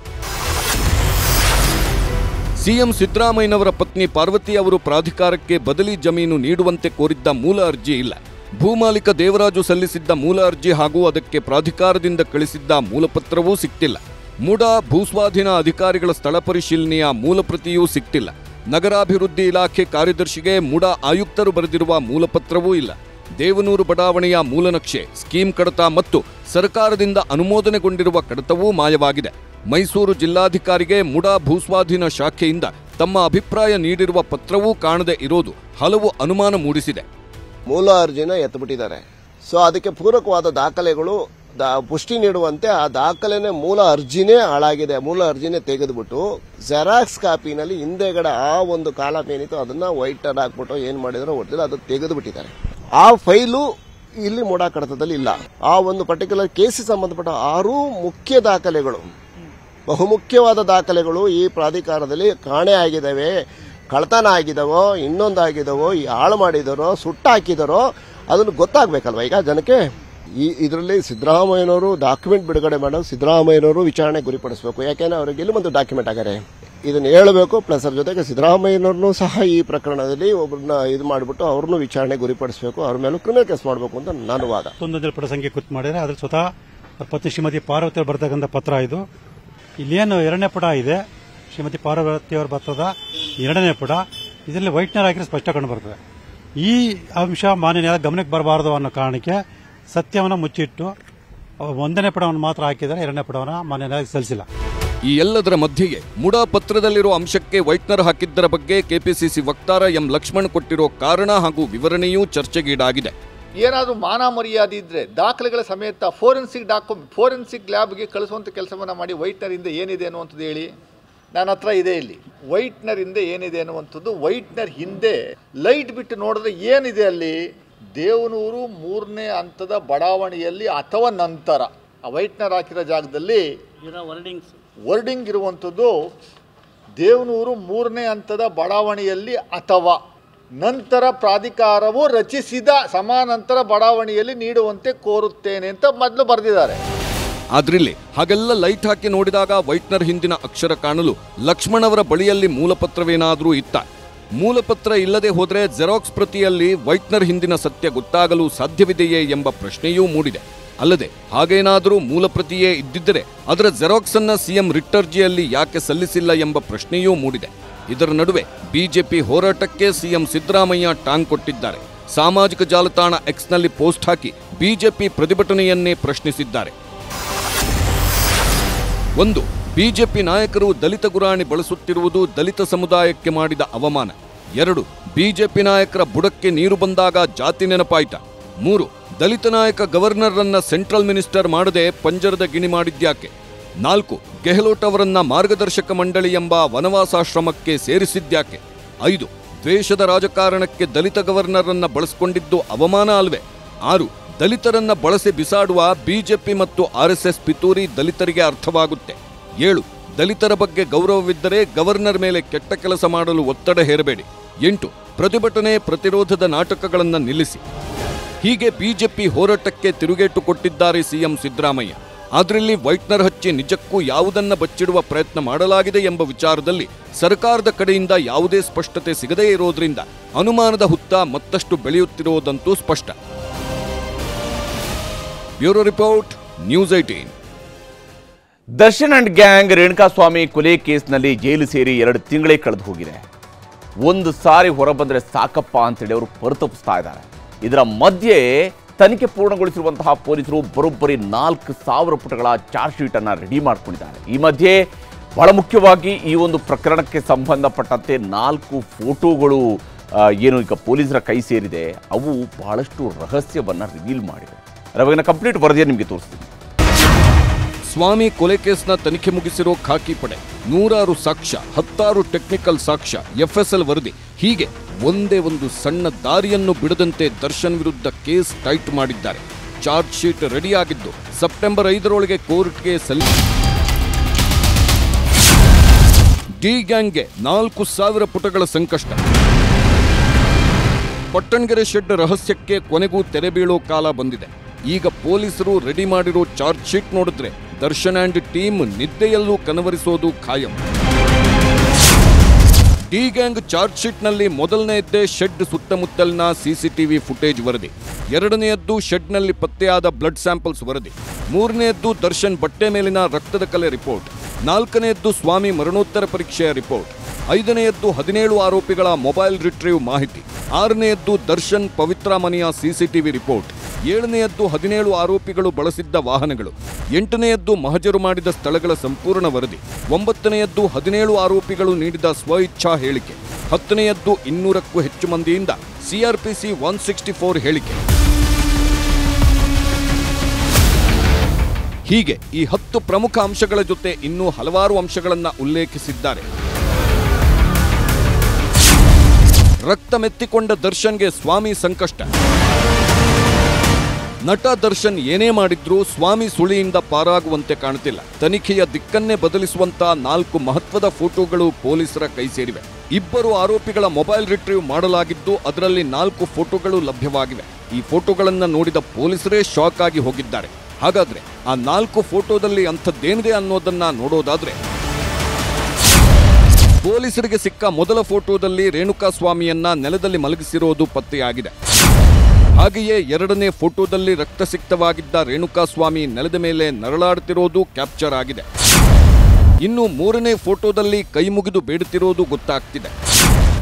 ಸಿಎಂ ಸಿದ್ದರಾಮಯ್ಯನವರ ಪತ್ನಿ ಪಾರ್ವತಿ ಅವರು ಪ್ರಾಧಿಕಾರಕ್ಕೆ ಬದಲಿ ಜಮೀನು ನೀಡುವಂತೆ ಕೋರಿದ್ದ ಮೂಲ ಅರ್ಜಿ ಇಲ್ಲ. ಭೂಮಾಲಿಕ ದೇವರಾಜು ಸಲ್ಲಿಸಿದ್ದ ಮೂಲ ಅರ್ಜಿ ಹಾಗೂ ಅದಕ್ಕೆ ಪ್ರಾಧಿಕಾರದಿಂದ ಕಳಿಸಿದ್ದ ಮೂಲಪತ್ರವೂ ಸಿಕ್ತಿಲ್ಲ. ಮುಡಾ ಭೂಸ್ವಾಧೀನ ಅಧಿಕಾರಿಗಳ ಸ್ಥಳ ಪರಿಶೀಲನೆಯ ಮೂಲಪ್ರತಿಯೂ ಸಿಕ್ತಿಲ್ಲ. ನಗರಾಭಿವೃದ್ಧಿ ಇಲಾಖೆ ಕಾರ್ಯದರ್ಶಿಗೆ ಮುಡಾ ಆಯುಕ್ತರು ಬರೆದಿರುವ ಮೂಲಪತ್ರವೂ ಇಲ್ಲ. ದೇವನೂರು ಬಡಾವಣೆಯ ಮೂಲನಕ್ಷೆ, ಸ್ಕೀಮ್ ಕಡತ ಮತ್ತು ಸರ್ಕಾರದಿಂದ ಅನುಮೋದನೆಗೊಂಡಿರುವ ಕಡತವೂ ಮಾಯವಾಗಿದೆ. ಮೈಸೂರು ಜಿಲ್ಲಾಧಿಕಾರಿಗೆ ಮುಡಾ ಭೂಸ್ವಾಧೀನ ಶಾಖೆಯಿಂದ ತಮ್ಮ ಅಭಿಪ್ರಾಯ ನೀಡಿರುವ ಪತ್ರವೂ ಕಾಣದೆ ಇರೋದು ಹಲವು ಅನುಮಾನ ಮೂಡಿಸಿದೆ. ಮೂಲ ಅರ್ಜಿನ ಎತ್ತುಬಿಟ್ಟಿದ್ದಾರೆ ಸೊ ಅದಕ್ಕೆ ಪೂರಕವಾದ ದಾಖಲೆಗಳು ಪುಷ್ಟಿ ನೀಡುವಂತೆ ಆ ದಾಖಲೆನೇ ಮೂಲ ಅರ್ಜಿನೇ ಹಾಳಾಗಿದೆ. ಮೂಲ ಅರ್ಜಿನೇ ತೆಗೆದುಬಿಟ್ಟು ಜೆರಾಕ್ಸ್ ಕಾಪಿನಲ್ಲಿ ಹಿಂದೆಗಡೆ ಆ ಒಂದು ಕಾಲಮ್ ಏನಿತ್ತು ಅದನ್ನ ವೈಟ್ ಅಡ್ ಹಾಕ್ಬಿಟ್ಟು ಏನ್ ಮಾಡಿದ್ರು ಗೊತ್ತಿಲ್ಲ ಅದು ತೆಗೆದು ಬಿಟ್ಟಿದ್ದಾರೆ ಆ ಫೈಲು ಇಲ್ಲಿ ಮೂಡಾ ಕಡತದಲ್ಲಿ ಇಲ್ಲ. ಆ ಒಂದು ಪರ್ಟಿಕ್ಯುಲರ್ ಕೇಸಿಗೆ ಸಂಬಂಧಪಟ್ಟ ಆರು ಮುಖ್ಯ ದಾಖಲೆಗಳು. ಬಹುಮುಖ್ಯವಾದ ದಾಖಲೆಗಳು ಈ ಪ್ರಾಧಿಕಾರದಲ್ಲಿ ಕಾಣೆ ಆಗಿದ್ದಾವೆ. ಕಳ್ತನ ಆಗಿದವೋ ಇನ್ನೊಂದಾಗಿದವೋ ಹಾಳು ಮಾಡಿದಾರೋ, ಸುಟ್ಟಾಕಿದಾರೋ, ಅದನ್ನು ಗೊತ್ತಾಗಬೇಕಲ್ವ? ಈಗ ಜನಕ್ಕೆ ಈ ಇದರಲ್ಲಿ ಸಿದ್ದರಾಮಯ್ಯನವರು ಡಾಕ್ಯುಮೆಂಟ್ ಬಿಡುಗಡೆ ಮಾಡೋದು ಸಿದ್ದರಾಮಯ್ಯನವರು ವಿಚಾರಣೆ ಗುರಿಪಡಿಸಬೇಕು. ಯಾಕೆಂದ್ರೆ ಅವರಿಗೆ ಇಲ್ಲಿ ಒಂದು ಡಾಕ್ಯುಮೆಂಟ್ ಆಗಾರೆ ಇದನ್ನು ಹೇಳಬೇಕು. ಪ್ಲಸ್ ಅದ್ರ ಜೊತೆಗೆ ಸಿದ್ದರಾಮಯ್ಯನವ್ರನ್ನೂ ಸಹ ಈ ಪ್ರಕರಣದಲ್ಲಿ ಒಬ್ಬರನ್ನ ಇದು ಮಾಡಿಬಿಟ್ಟು ಅವ್ರನ್ನೂ ವಿಚಾರಣೆ ಗುರಿಪಡಿಸಬೇಕು. ಅವ್ರ ಮೇಲೂ ಕ್ರಿಮಿನಲ್ ಕೇಸ್ ಮಾಡಬೇಕು ಅಂತ ನಾನು ವಾದ. ಪುಟ ಸಂಖ್ಯೆ ಕುತ್ ಮಾಡಿದರೆ ಅದ್ರ ಸ್ವತಃ ಪತಿ ಶ್ರೀಮತಿ ಪಾರ್ವತಿ ಬರ್ತಕ್ಕಂಥ ಪತ್ರ ಇದು. ಇಲ್ಲೇನು ಎರಡನೇ ಪುಟ ಇದೆ. ಶ್ರೀಮತಿ ಪಾರ್ವತಿ ಅವರ ಪತ್ರದ ಎರಡನೇ ಪುಟ. ಇದರಲ್ಲಿ ವೈಟ್ನರ್ ಹಾಕಿದ್ರೆ ಸ್ಪಷ್ಟ ಕಂಡು ಬರ್ತದೆ. ಈ ಅಂಶ ಮಾನ್ಯ ಗಮನಕ್ಕೆ ಬರಬಾರದು ಅನ್ನೋ ಕಾರಣಕ್ಕೆ ಸತ್ಯವನ್ನು ಮುಚ್ಚಿಟ್ಟು ಒಂದನೇ ಪುಟವನ್ನು ಮಾತ್ರ ಹಾಕಿದರೆ ಎರಡನೇ ಪುಟವನ್ನು ಮಾನ್ಯ ಸಲ್ಲಿಸಿಲ್ಲ. ಈ ಎಲ್ಲದರ ಮಧ್ಯೆಯೇ ಮುಡಾ ಪತ್ರದಲ್ಲಿರೋ ಅಂಶಕ್ಕೆ ವೈಟ್ನರ್ ಹಾಕಿದ್ದರ ಬಗ್ಗೆ ಕೆಪಿಸಿಸಿ ವಕ್ತಾರ ಎಂ ಲಕ್ಷ್ಮಣ್ ಕೊಟ್ಟಿರೋ ಕಾರಣ ಹಾಗೂ ವಿವರಣೆಯೂ ಚರ್ಚೆಗೀಡಾಗಿದೆ. ಏನಾದರೂ ಮಾನ ಮರ್ಯಾದೆ ಇದ್ದರೆ ದಾಖಲೆಗಳ ಸಮೇತ ಫೋರೆನ್ಸಿಕ್ ಡಾಕ್ಯು ಫೋರೆನ್ಸಿಕ್ ಲ್ಯಾಬ್ಗೆ ಕಳಿಸುವಂಥ ಕೆಲಸವನ್ನು ಮಾಡಿ ವೈಟ್ನರಿಂದ ಏನಿದೆ ಅನ್ನುವಂಥದ್ದು ಹೇಳಿ? ನನ್ನ ಹತ್ರ ಇದೆ ಇಲ್ಲಿ. ವೈಟ್ನರಿಂದ ಏನಿದೆ ಅನ್ನುವಂಥದ್ದು ವೈಟ್ನರ್ ಹಿಂದೆ ಲೈಟ್ ಬಿಟ್ಟು ನೋಡಿದ್ರೆ ಏನಿದೆ ಅಲ್ಲಿ? ದೇವನೂರು ಮೂರನೇ ಹಂತದ ಬಡಾವಣೆಯಲ್ಲಿ ಅಥವಾ ನಂತರ. ಆ ವೈಟ್ನರ್ ಹಾಕಿರೋ ಜಾಗದಲ್ಲಿ ವರ್ಡಿಂಗ್ಸ್ ವರ್ಡಿಂಗ್ ಇರುವಂಥದ್ದು ದೇವನೂರು ಮೂರನೇ ಹಂತದ ಬಡಾವಣೆಯಲ್ಲಿ ಅಥವಾ. ನಂತರ ಪ್ರಾಧಿಕಾರವು ರಚಿಸಿದ ಸಮಾನಾಂತರ ಬಡಾವಣೆಯಲ್ಲಿ ನೀಡುವಂತೆ ಕೋರುತ್ತೇನೆ ಅಂತ ಮೊದಲು ಬರೆದಿದ್ದಾರೆ. ಆದ್ರಿಲ್ಲಿ ಹಾಗೆಲ್ಲ ಲೈಟ್ ಹಾಕಿ ನೋಡಿದಾಗ ವೈಟ್ನರ್ ಹಿಂದಿನ ಅಕ್ಷರ ಕಾಣಲು ಲಕ್ಷ್ಮಣ್ ಅವರ ಬಳಿಯಲ್ಲಿ ಮೂಲಪತ್ರವೇನಾದರೂ ಇತ್ತ. ಮೂಲಪತ್ರ ಇಲ್ಲದೆ ಹೋದರೆ ಜೆರಾಕ್ಸ್ ಪ್ರತಿಯಲ್ಲಿ ವೈಟ್ನರ್ ಹಿಂದಿನ ಸತ್ಯ ಗೊತ್ತಾಗಲು ಸಾಧ್ಯವಿದೆಯೇ ಎಂಬ ಪ್ರಶ್ನೆಯೂ ಮೂಡಿದೆ. ಅಲ್ಲದೆ ಹಾಗೇನಾದರೂ ಮೂಲಪ್ರತಿಯೇ ಇದ್ದಿದ್ದರೆ ಅದರ ಜೆರಾಕ್ಸ್ ಅನ್ನ ಸಿಎಂ ರಿಟ್ಟರ್ಜಿಯಲ್ಲಿ ಯಾಕೆ ಸಲ್ಲಿಸಿಲ್ಲ ಎಂಬ ಪ್ರಶ್ನೆಯೂ ಮೂಡಿದೆ. ಇದರ ನಡುವೆ ಬಿಜೆಪಿ ಹೋರಾಟಕ್ಕೆ ಸಿಎಂ ಸಿದ್ದರಾಮಯ್ಯ ಟಾಂಗ್ ಕೊಟ್ಟಿದ್ದಾರೆ. ಸಾಮಾಜಿಕ ಜಾಲತಾಣ ಎಕ್ಸ್ನಲ್ಲಿ ಪೋಸ್ಟ್ ಹಾಕಿ ಬಿಜೆಪಿ ಪ್ರತಿಭಟನೆಯನ್ನೇ ಪ್ರಶ್ನಿಸಿದ್ದಾರೆ. ಒಂದು, ಬಿಜೆಪಿ ನಾಯಕರು ದಲಿತ ಗುರಾಣಿ ಬಳಸುತ್ತಿರುವುದು ದಲಿತ ಸಮುದಾಯಕ್ಕೆ ಮಾಡಿದ ಅವಮಾನ. ಎರಡು, ಬಿಜೆಪಿ ನಾಯಕರ ಬುಡಕ್ಕೆ ನೀರು ಬಂದಾಗ ಜಾತಿ ನೆನಪಾಯ್ತ. ಮೂರು, ದಲಿತ ನಾಯಕ ಗವರ್ನರ್ರನ್ನ ಸೆಂಟ್ರಲ್ ಮಿನಿಸ್ಟರ್ ಮಾಡದೆ ಪಂಜರದ ಗಿಣಿ ಮಾಡಿದ್ಯಾಕೆ? ನಾಲ್ಕು, ಗೆಹ್ಲೋಟ್ ಅವರನ್ನ ಮಾರ್ಗದರ್ಶಕ ಮಂಡಳಿ ಎಂಬ ವನವಾಸಾಶ್ರಮಕ್ಕೆ ಸೇರಿಸಿದ್ಯಾಕೆ ಐದು, ದ್ವೇಷದ ರಾಜಕಾರಣಕ್ಕೆ ದಲಿತ ಗವರ್ನರ್ರನ್ನ ಬಳಸಿಕೊಂಡಿದ್ದು ಅವಮಾನ ಅಲ್ವೇ? ಆರು, ದಲಿತರನ್ನ ಬಳಸಿ ಬಿಸಾಡುವ ಬಿಜೆಪಿ ಮತ್ತು ಆರ್ಎಸ್ಎಸ್ ಪಿತೂರಿ ದಲಿತರಿಗೆ ಅರ್ಥವಾಗುತ್ತೆ. ಏಳು, ದಲಿತರ ಬಗ್ಗೆ ಗೌರವವಿದ್ದರೆ ಗವರ್ನರ್ ಮೇಲೆ ಕೆಟ್ಟ ಕೆಲಸ ಮಾಡಲು ಒತ್ತಡ ಹೇರಬೇಡಿ. ಎಂಟು, ಪ್ರತಿಭಟನೆ ಪ್ರತಿರೋಧದ ನಾಟಕಗಳನ್ನು ನಿಲ್ಲಿಸಿ. ಹೀಗೆ ಬಿಜೆಪಿ ಹೋರಾಟಕ್ಕೆ ತಿರುಗೇಟು ಕೊಟ್ಟಿದ್ದಾರೆ ಸಿಎಂ ಸಿದ್ದರಾಮಯ್ಯ. ಅದರಲ್ಲಿ ವೈಟ್ನರ್ ಹಚ್ಚಿ ನಿಜಕ್ಕೂ ಯಾವುದನ್ನ ಬಚ್ಚಿಡುವ ಪ್ರಯತ್ನ ಮಾಡಲಾಗಿದೆ ಎಂಬ ವಿಚಾರದಲ್ಲಿ ಸರ್ಕಾರದ ಕಡೆಯಿಂದ ಯಾವುದೇ ಸ್ಪಷ್ಟತೆ ಸಿಗದೇ ಇರೋದ್ರಿಂದ ಅನುಮಾನದ ಹುತ್ತ ಮತ್ತಷ್ಟು ಬೆಳೆಯುತ್ತಿರುವುದಂತೂ ಸ್ಪಷ್ಟ. Bureau report, news eighteen Darshan and gang Renukaswamy ಕೊಲೆ ಕೇಸ್ನಲ್ಲಿ ಜೈಲು ಸೇರಿ ಎರಡು ತಿಂಗಳೇ ಕಳೆದು ಹೋಗಿದೆ. ಒಂದು ಸಾರಿ ಹೊರಬಂದರೆ ಸಾಕಪ್ಪ ಅಂತೇಳಿ ಅವರು ಪರಿತಪಿಸ್ತಾ ಇದ್ದಾರೆ. ಇದರ ಮಧ್ಯೆ ತನಿಖೆ ಪೂರ್ಣಗೊಳಿಸಿರುವಂತಹ ಪೊಲೀಸರು ಬರೋಬ್ಬರಿ ನಾಲ್ಕು ಸಾವಿರ ಪುಟಗಳ ಚಾರ್ಜ್ ಶೀಟ್ ಅನ್ನ ರೆಡಿ ಮಾಡಿಕೊಂಡಿದ್ದಾರೆ. ಈ ಮಧ್ಯೆ ಬಹಳ ಮುಖ್ಯವಾಗಿ ಈ ಒಂದು ಪ್ರಕರಣಕ್ಕೆ ಸಂಬಂಧಪಟ್ಟಂತೆ ನಾಲ್ಕು ಫೋಟೋಗಳು ಏನು ಈಗ ಪೊಲೀಸರ ಕೈ ಸೇರಿದೆ, ಅವು ಬಹಳಷ್ಟು ರಹಸ್ಯವನ್ನ ರಿವೀಲ್ ಮಾಡಿವೆ. ಬಗೆಗಿನ ಕಂಪ್ಲೀಟ್ ವರದಿಯನ್ನು ನಿಮಗೆ ತೋರಿಸ್ತೀನಿ. ಸ್ವಾಮಿ ಕೊಲೆ ಕೇಸ್ನ ತನಿಖೆ ಮುಗಿಸಿರೋ ಖಾಕಿ ಪಡೆ. ನೂರಾರು ಸಾಕ್ಷ್ಯ, ಹತ್ತಾರು ಟೆಕ್ನಿಕಲ್ ಸಾಕ್ಷ್ಯ, ಎಫ್ಎಸ್ಎಲ್ ವರದಿ. ಹೀಗೆ ಒಂದೇ ಒಂದು ಸಣ್ಣ ದಾರಿಯನ್ನು ಬಿಡದಂತೆ ದರ್ಶನ್ ವಿರುದ್ಧ ಕೇಸ್ ಟೈಟ್ ಮಾಡಿದ್ದಾರೆ. ಚಾರ್ಜ್ ಶೀಟ್ ರೆಡಿಯಾಗಿದ್ದು ಸೆಪ್ಟೆಂಬರ್ ಐದರೊಳಗೆ ಕೋರ್ಟ್ಗೆ ಸಲ್ಲಿ ಡಿ ಗ್ಯಾಂಗ್ಗೆ ನಾಲ್ಕು ಸಾವಿರ ಪುಟಗಳ ಸಂಕಷ್ಟ. ಪಟ್ಟಣಗೆರೆ ಶೆಡ್ ರಹಸ್ಯಕ್ಕೆ ಕೊನೆಗೂ ತೆರೆ ಬೀಳೋ ಕಾಲ ಬಂದಿದೆ. ಈಗ ಪೊಲೀಸರು ರೆಡಿ ಮಾಡಿರೋ ಚಾರ್ಜ್ ಶೀಟ್ ನೋಡಿದ್ರೆ ದರ್ಶನ್ ಅಂಡ್ ಟೀಮ್ ನಿದ್ದೆಯಲ್ಲೂ ಕನವರಿಸೋದು ಖಾಯಂ. ಡಿ ಗ್ಯಾಂಗ್ ಚಾರ್ಜ್ ಶೀಟ್ನಲ್ಲಿ ಮೊದಲನೆಯದ್ದೇ ಶೆಡ್ ಸುತ್ತಮುತ್ತಲಿನ ಸಿಸಿಟಿವಿ ಫುಟೇಜ್ ವರದಿ. ಎರಡನೆಯದ್ದು ಶೆಡ್ನಲ್ಲಿ ಪತ್ತೆಯಾದ ಬ್ಲಡ್ ಸ್ಯಾಂಪಲ್ಸ್ ವರದಿ. ಮೂರನೆಯದ್ದು ದರ್ಶನ್ ಬಟ್ಟೆ ಮೇಲಿನ ರಕ್ತದ ಕಲೆ ರಿಪೋರ್ಟ್. ನಾಲ್ಕನೆಯದ್ದು ಸ್ವಾಮಿ ಮರಣೋತ್ತರ ಪರೀಕ್ಷೆಯ ರಿಪೋರ್ಟ್. ಐದನೆಯದ್ದು ಹದಿನೇಳು ಆರೋಪಿಗಳ ಮೊಬೈಲ್ ರಿಟ್ರೀವ್ ಮಾಹಿತಿ. ಆರನೆಯದ್ದು ದರ್ಶನ್ ಪವಿತ್ರ ಮನೆಯ ಸಿಸಿಟಿವಿ ರಿಪೋರ್ಟ್. ಏಳನೆಯದ್ದು ಹದಿನೇಳು ಆರೋಪಿಗಳು ಬಳಸಿದ್ದ ವಾಹನಗಳು. ಎಂಟನೆಯದ್ದು ಮಹಜರು ಮಾಡಿದ ಸ್ಥಳಗಳ ಸಂಪೂರ್ಣ ವರದಿ. ಒಂಬತ್ತನೆಯದ್ದು ಹದಿನೇಳು ಆರೋಪಿಗಳು ನೀಡಿದ ಸ್ವಇಚ್ಛಾ ಹೇಳಿಕೆ. ಹತ್ತನೆಯದ್ದು ಇನ್ನೂರಕ್ಕೂ ಹೆಚ್ಚು ಮಂದಿಯಿಂದ. ಸಿಆರ್ಪಿಸಿ ಒನ್ ಸಿಕ್ಸ್ಟಿ ಫೋರ್ ಹೇಳಿಕೆ. ಹೀಗೆ ಈ ಹತ್ತು ಪ್ರಮುಖ ಅಂಶಗಳ ಜೊತೆ ಇನ್ನೂ ಹಲವಾರು ಅಂಶಗಳನ್ನು ಉಲ್ಲೇಖಿಸಿದ್ದಾರೆ. ರಕ್ತ ಮೆತ್ತಿಕೊಂಡ ದರ್ಶನ್ಗೆ ಸ್ವಾಮಿ ಸಂಕಷ್ಟ. ನಟ ದರ್ಶನ್ ಏನೇ ಮಾಡಿದ್ರೂ ಸ್ವಾಮಿ ಸುಳಿಯಿಂದ ಪಾರಾಗುವಂತೆ ಕಾಣುತ್ತಿಲ್ಲ ತನಿಖೆಯ ದಿಕ್ಕನ್ನೇ ಬದಲಿಸುವಂತಹ ನಾಲ್ಕು ಮಹತ್ವದ ಫೋಟೋಗಳು ಪೊಲೀಸರ ಕೈ ಸೇರಿವೆ. ಇಬ್ಬರು ಆರೋಪಿಗಳ ಮೊಬೈಲ್ ರಿಟ್ರೀವ್ ಮಾಡಲಾಗಿದ್ದು ಅದರಲ್ಲಿ ನಾಲ್ಕು ಫೋಟೋಗಳು ಲಭ್ಯವಾಗಿವೆ. ಈ ಫೋಟೋಗಳನ್ನು ನೋಡಿದ ಪೊಲೀಸರೇ ಶಾಕ್ ಆಗಿ ಹೋಗಿದ್ದಾರೆ. ಹಾಗಾದ್ರೆ ಆ ನಾಲ್ಕು ಫೋಟೋದಲ್ಲಿ ಅಂಥದ್ದೇನಿದೆ ಅನ್ನೋದನ್ನ ನೋಡೋದಾದ್ರೆ, ಪೊಲೀಸರಿಗೆ ಸಿಕ್ಕ ಮೊದಲ ಫೋಟೋದಲ್ಲಿ ರೇಣುಕಾ ಸ್ವಾಮಿಯನ್ನ ನೆಲದಲ್ಲಿ ಮಲಗಿಸಿರೋದು ಪತ್ತೆಯಾಗಿದೆ. ಹಾಗೆಯೇ ಎರಡನೇ ಫೋಟೋದಲ್ಲಿ ರಕ್ತಸಿಕ್ತವಾಗಿದ್ದ ರೇಣುಕಾ ಸ್ವಾಮಿ ನೆಲದ ಮೇಲೆ ನರಳಾಡುತ್ತಿರೋದು ಕ್ಯಾಪ್ಚರ್ ಆಗಿದೆ. ಇನ್ನು ಮೂರನೇ ಫೋಟೋದಲ್ಲಿ ಕೈ ಮುಗಿದು ಬೇಡುತ್ತಿರೋದು ಗೊತ್ತಾಗ್ತಿದೆ.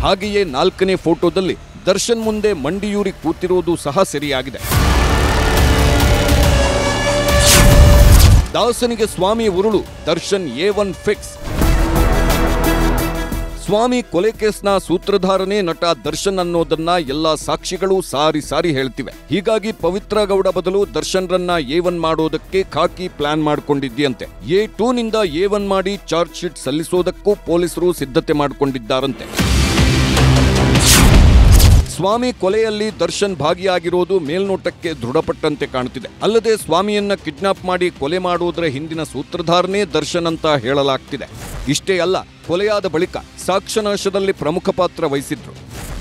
ಹಾಗೆಯೇ ನಾಲ್ಕನೇ ಫೋಟೋದಲ್ಲಿ ದರ್ಶನ್ ಮುಂದೆ ಮಂಡಿಯೂರಿ ಕೂತಿರೋದು ಸಹ ಸರಿಯಾಗಿದೆ. ದಾಸನಿಗೆ Swamy ಉರುಳು, Darshan A one fix. Swamy ಕೊಲೆ ಕೇಸ್ನ ಸೂತ್ರಧಾರನೇ ನಟ ದರ್ಶನ್ ಅನ್ನೋದನ್ನ ಎಲ್ಲಾ ಸಾಕ್ಷಿಗಳು ಸಾರಿ ಸಾರಿ ಹೇಳ್ತಿವೆ. ಹೀಗಾಗಿ ಪವಿತ್ರ ಗೌಡ ಬದಲು ದರ್ಶನ್ರನ್ನ ಎ ಒನ್ ಮಾಡೋದಕ್ಕೆ ಖಾಕಿ ಪ್ಲಾನ್ ಮಾಡಿಕೊಂಡಿದ್ಯಂತೆ ಎ ಟೂ ನಿಂದ ಎ ಒನ್ ಮಾಡಿ ಚಾರ್ಜ್ ಶೀಟ್ ಸಲ್ಲಿಸೋದಕ್ಕೂ ಪೊಲೀಸರು ಸಿದ್ಧತೆ ಮಾಡಿಕೊಂಡಿದ್ದಾರಂತೆ. ಸ್ವಾಮಿ ಕೊಲೆಯಲ್ಲಿ ದರ್ಶನ್ ಭಾಗಿಯಾಗಿರೋದು ಮೇಲ್ನೋಟಕ್ಕೆ ದೃಢಪಟ್ಟಂತೆ ಕಾಣುತ್ತಿದೆ ಅಲ್ಲದೆ ಸ್ವಾಮಿಯನ್ನ ಕಿಡ್ನಾಪ್ ಮಾಡಿ ಕೊಲೆ ಮಾಡುವುದರ ಹಿಂದಿನ ಸೂತ್ರಧಾರನೇ ದರ್ಶನ್ ಅಂತ ಹೇಳಲಾಗ್ತಿದೆ. ಇಷ್ಟೇ ಅಲ್ಲ, ಕೊಲೆಯಾದ ಬಳಿಕ ಸಾಕ್ಷ್ಯನಾಶದಲ್ಲಿ ಪ್ರಮುಖ ಪಾತ್ರ ವಹಿಸಿದ್ರು.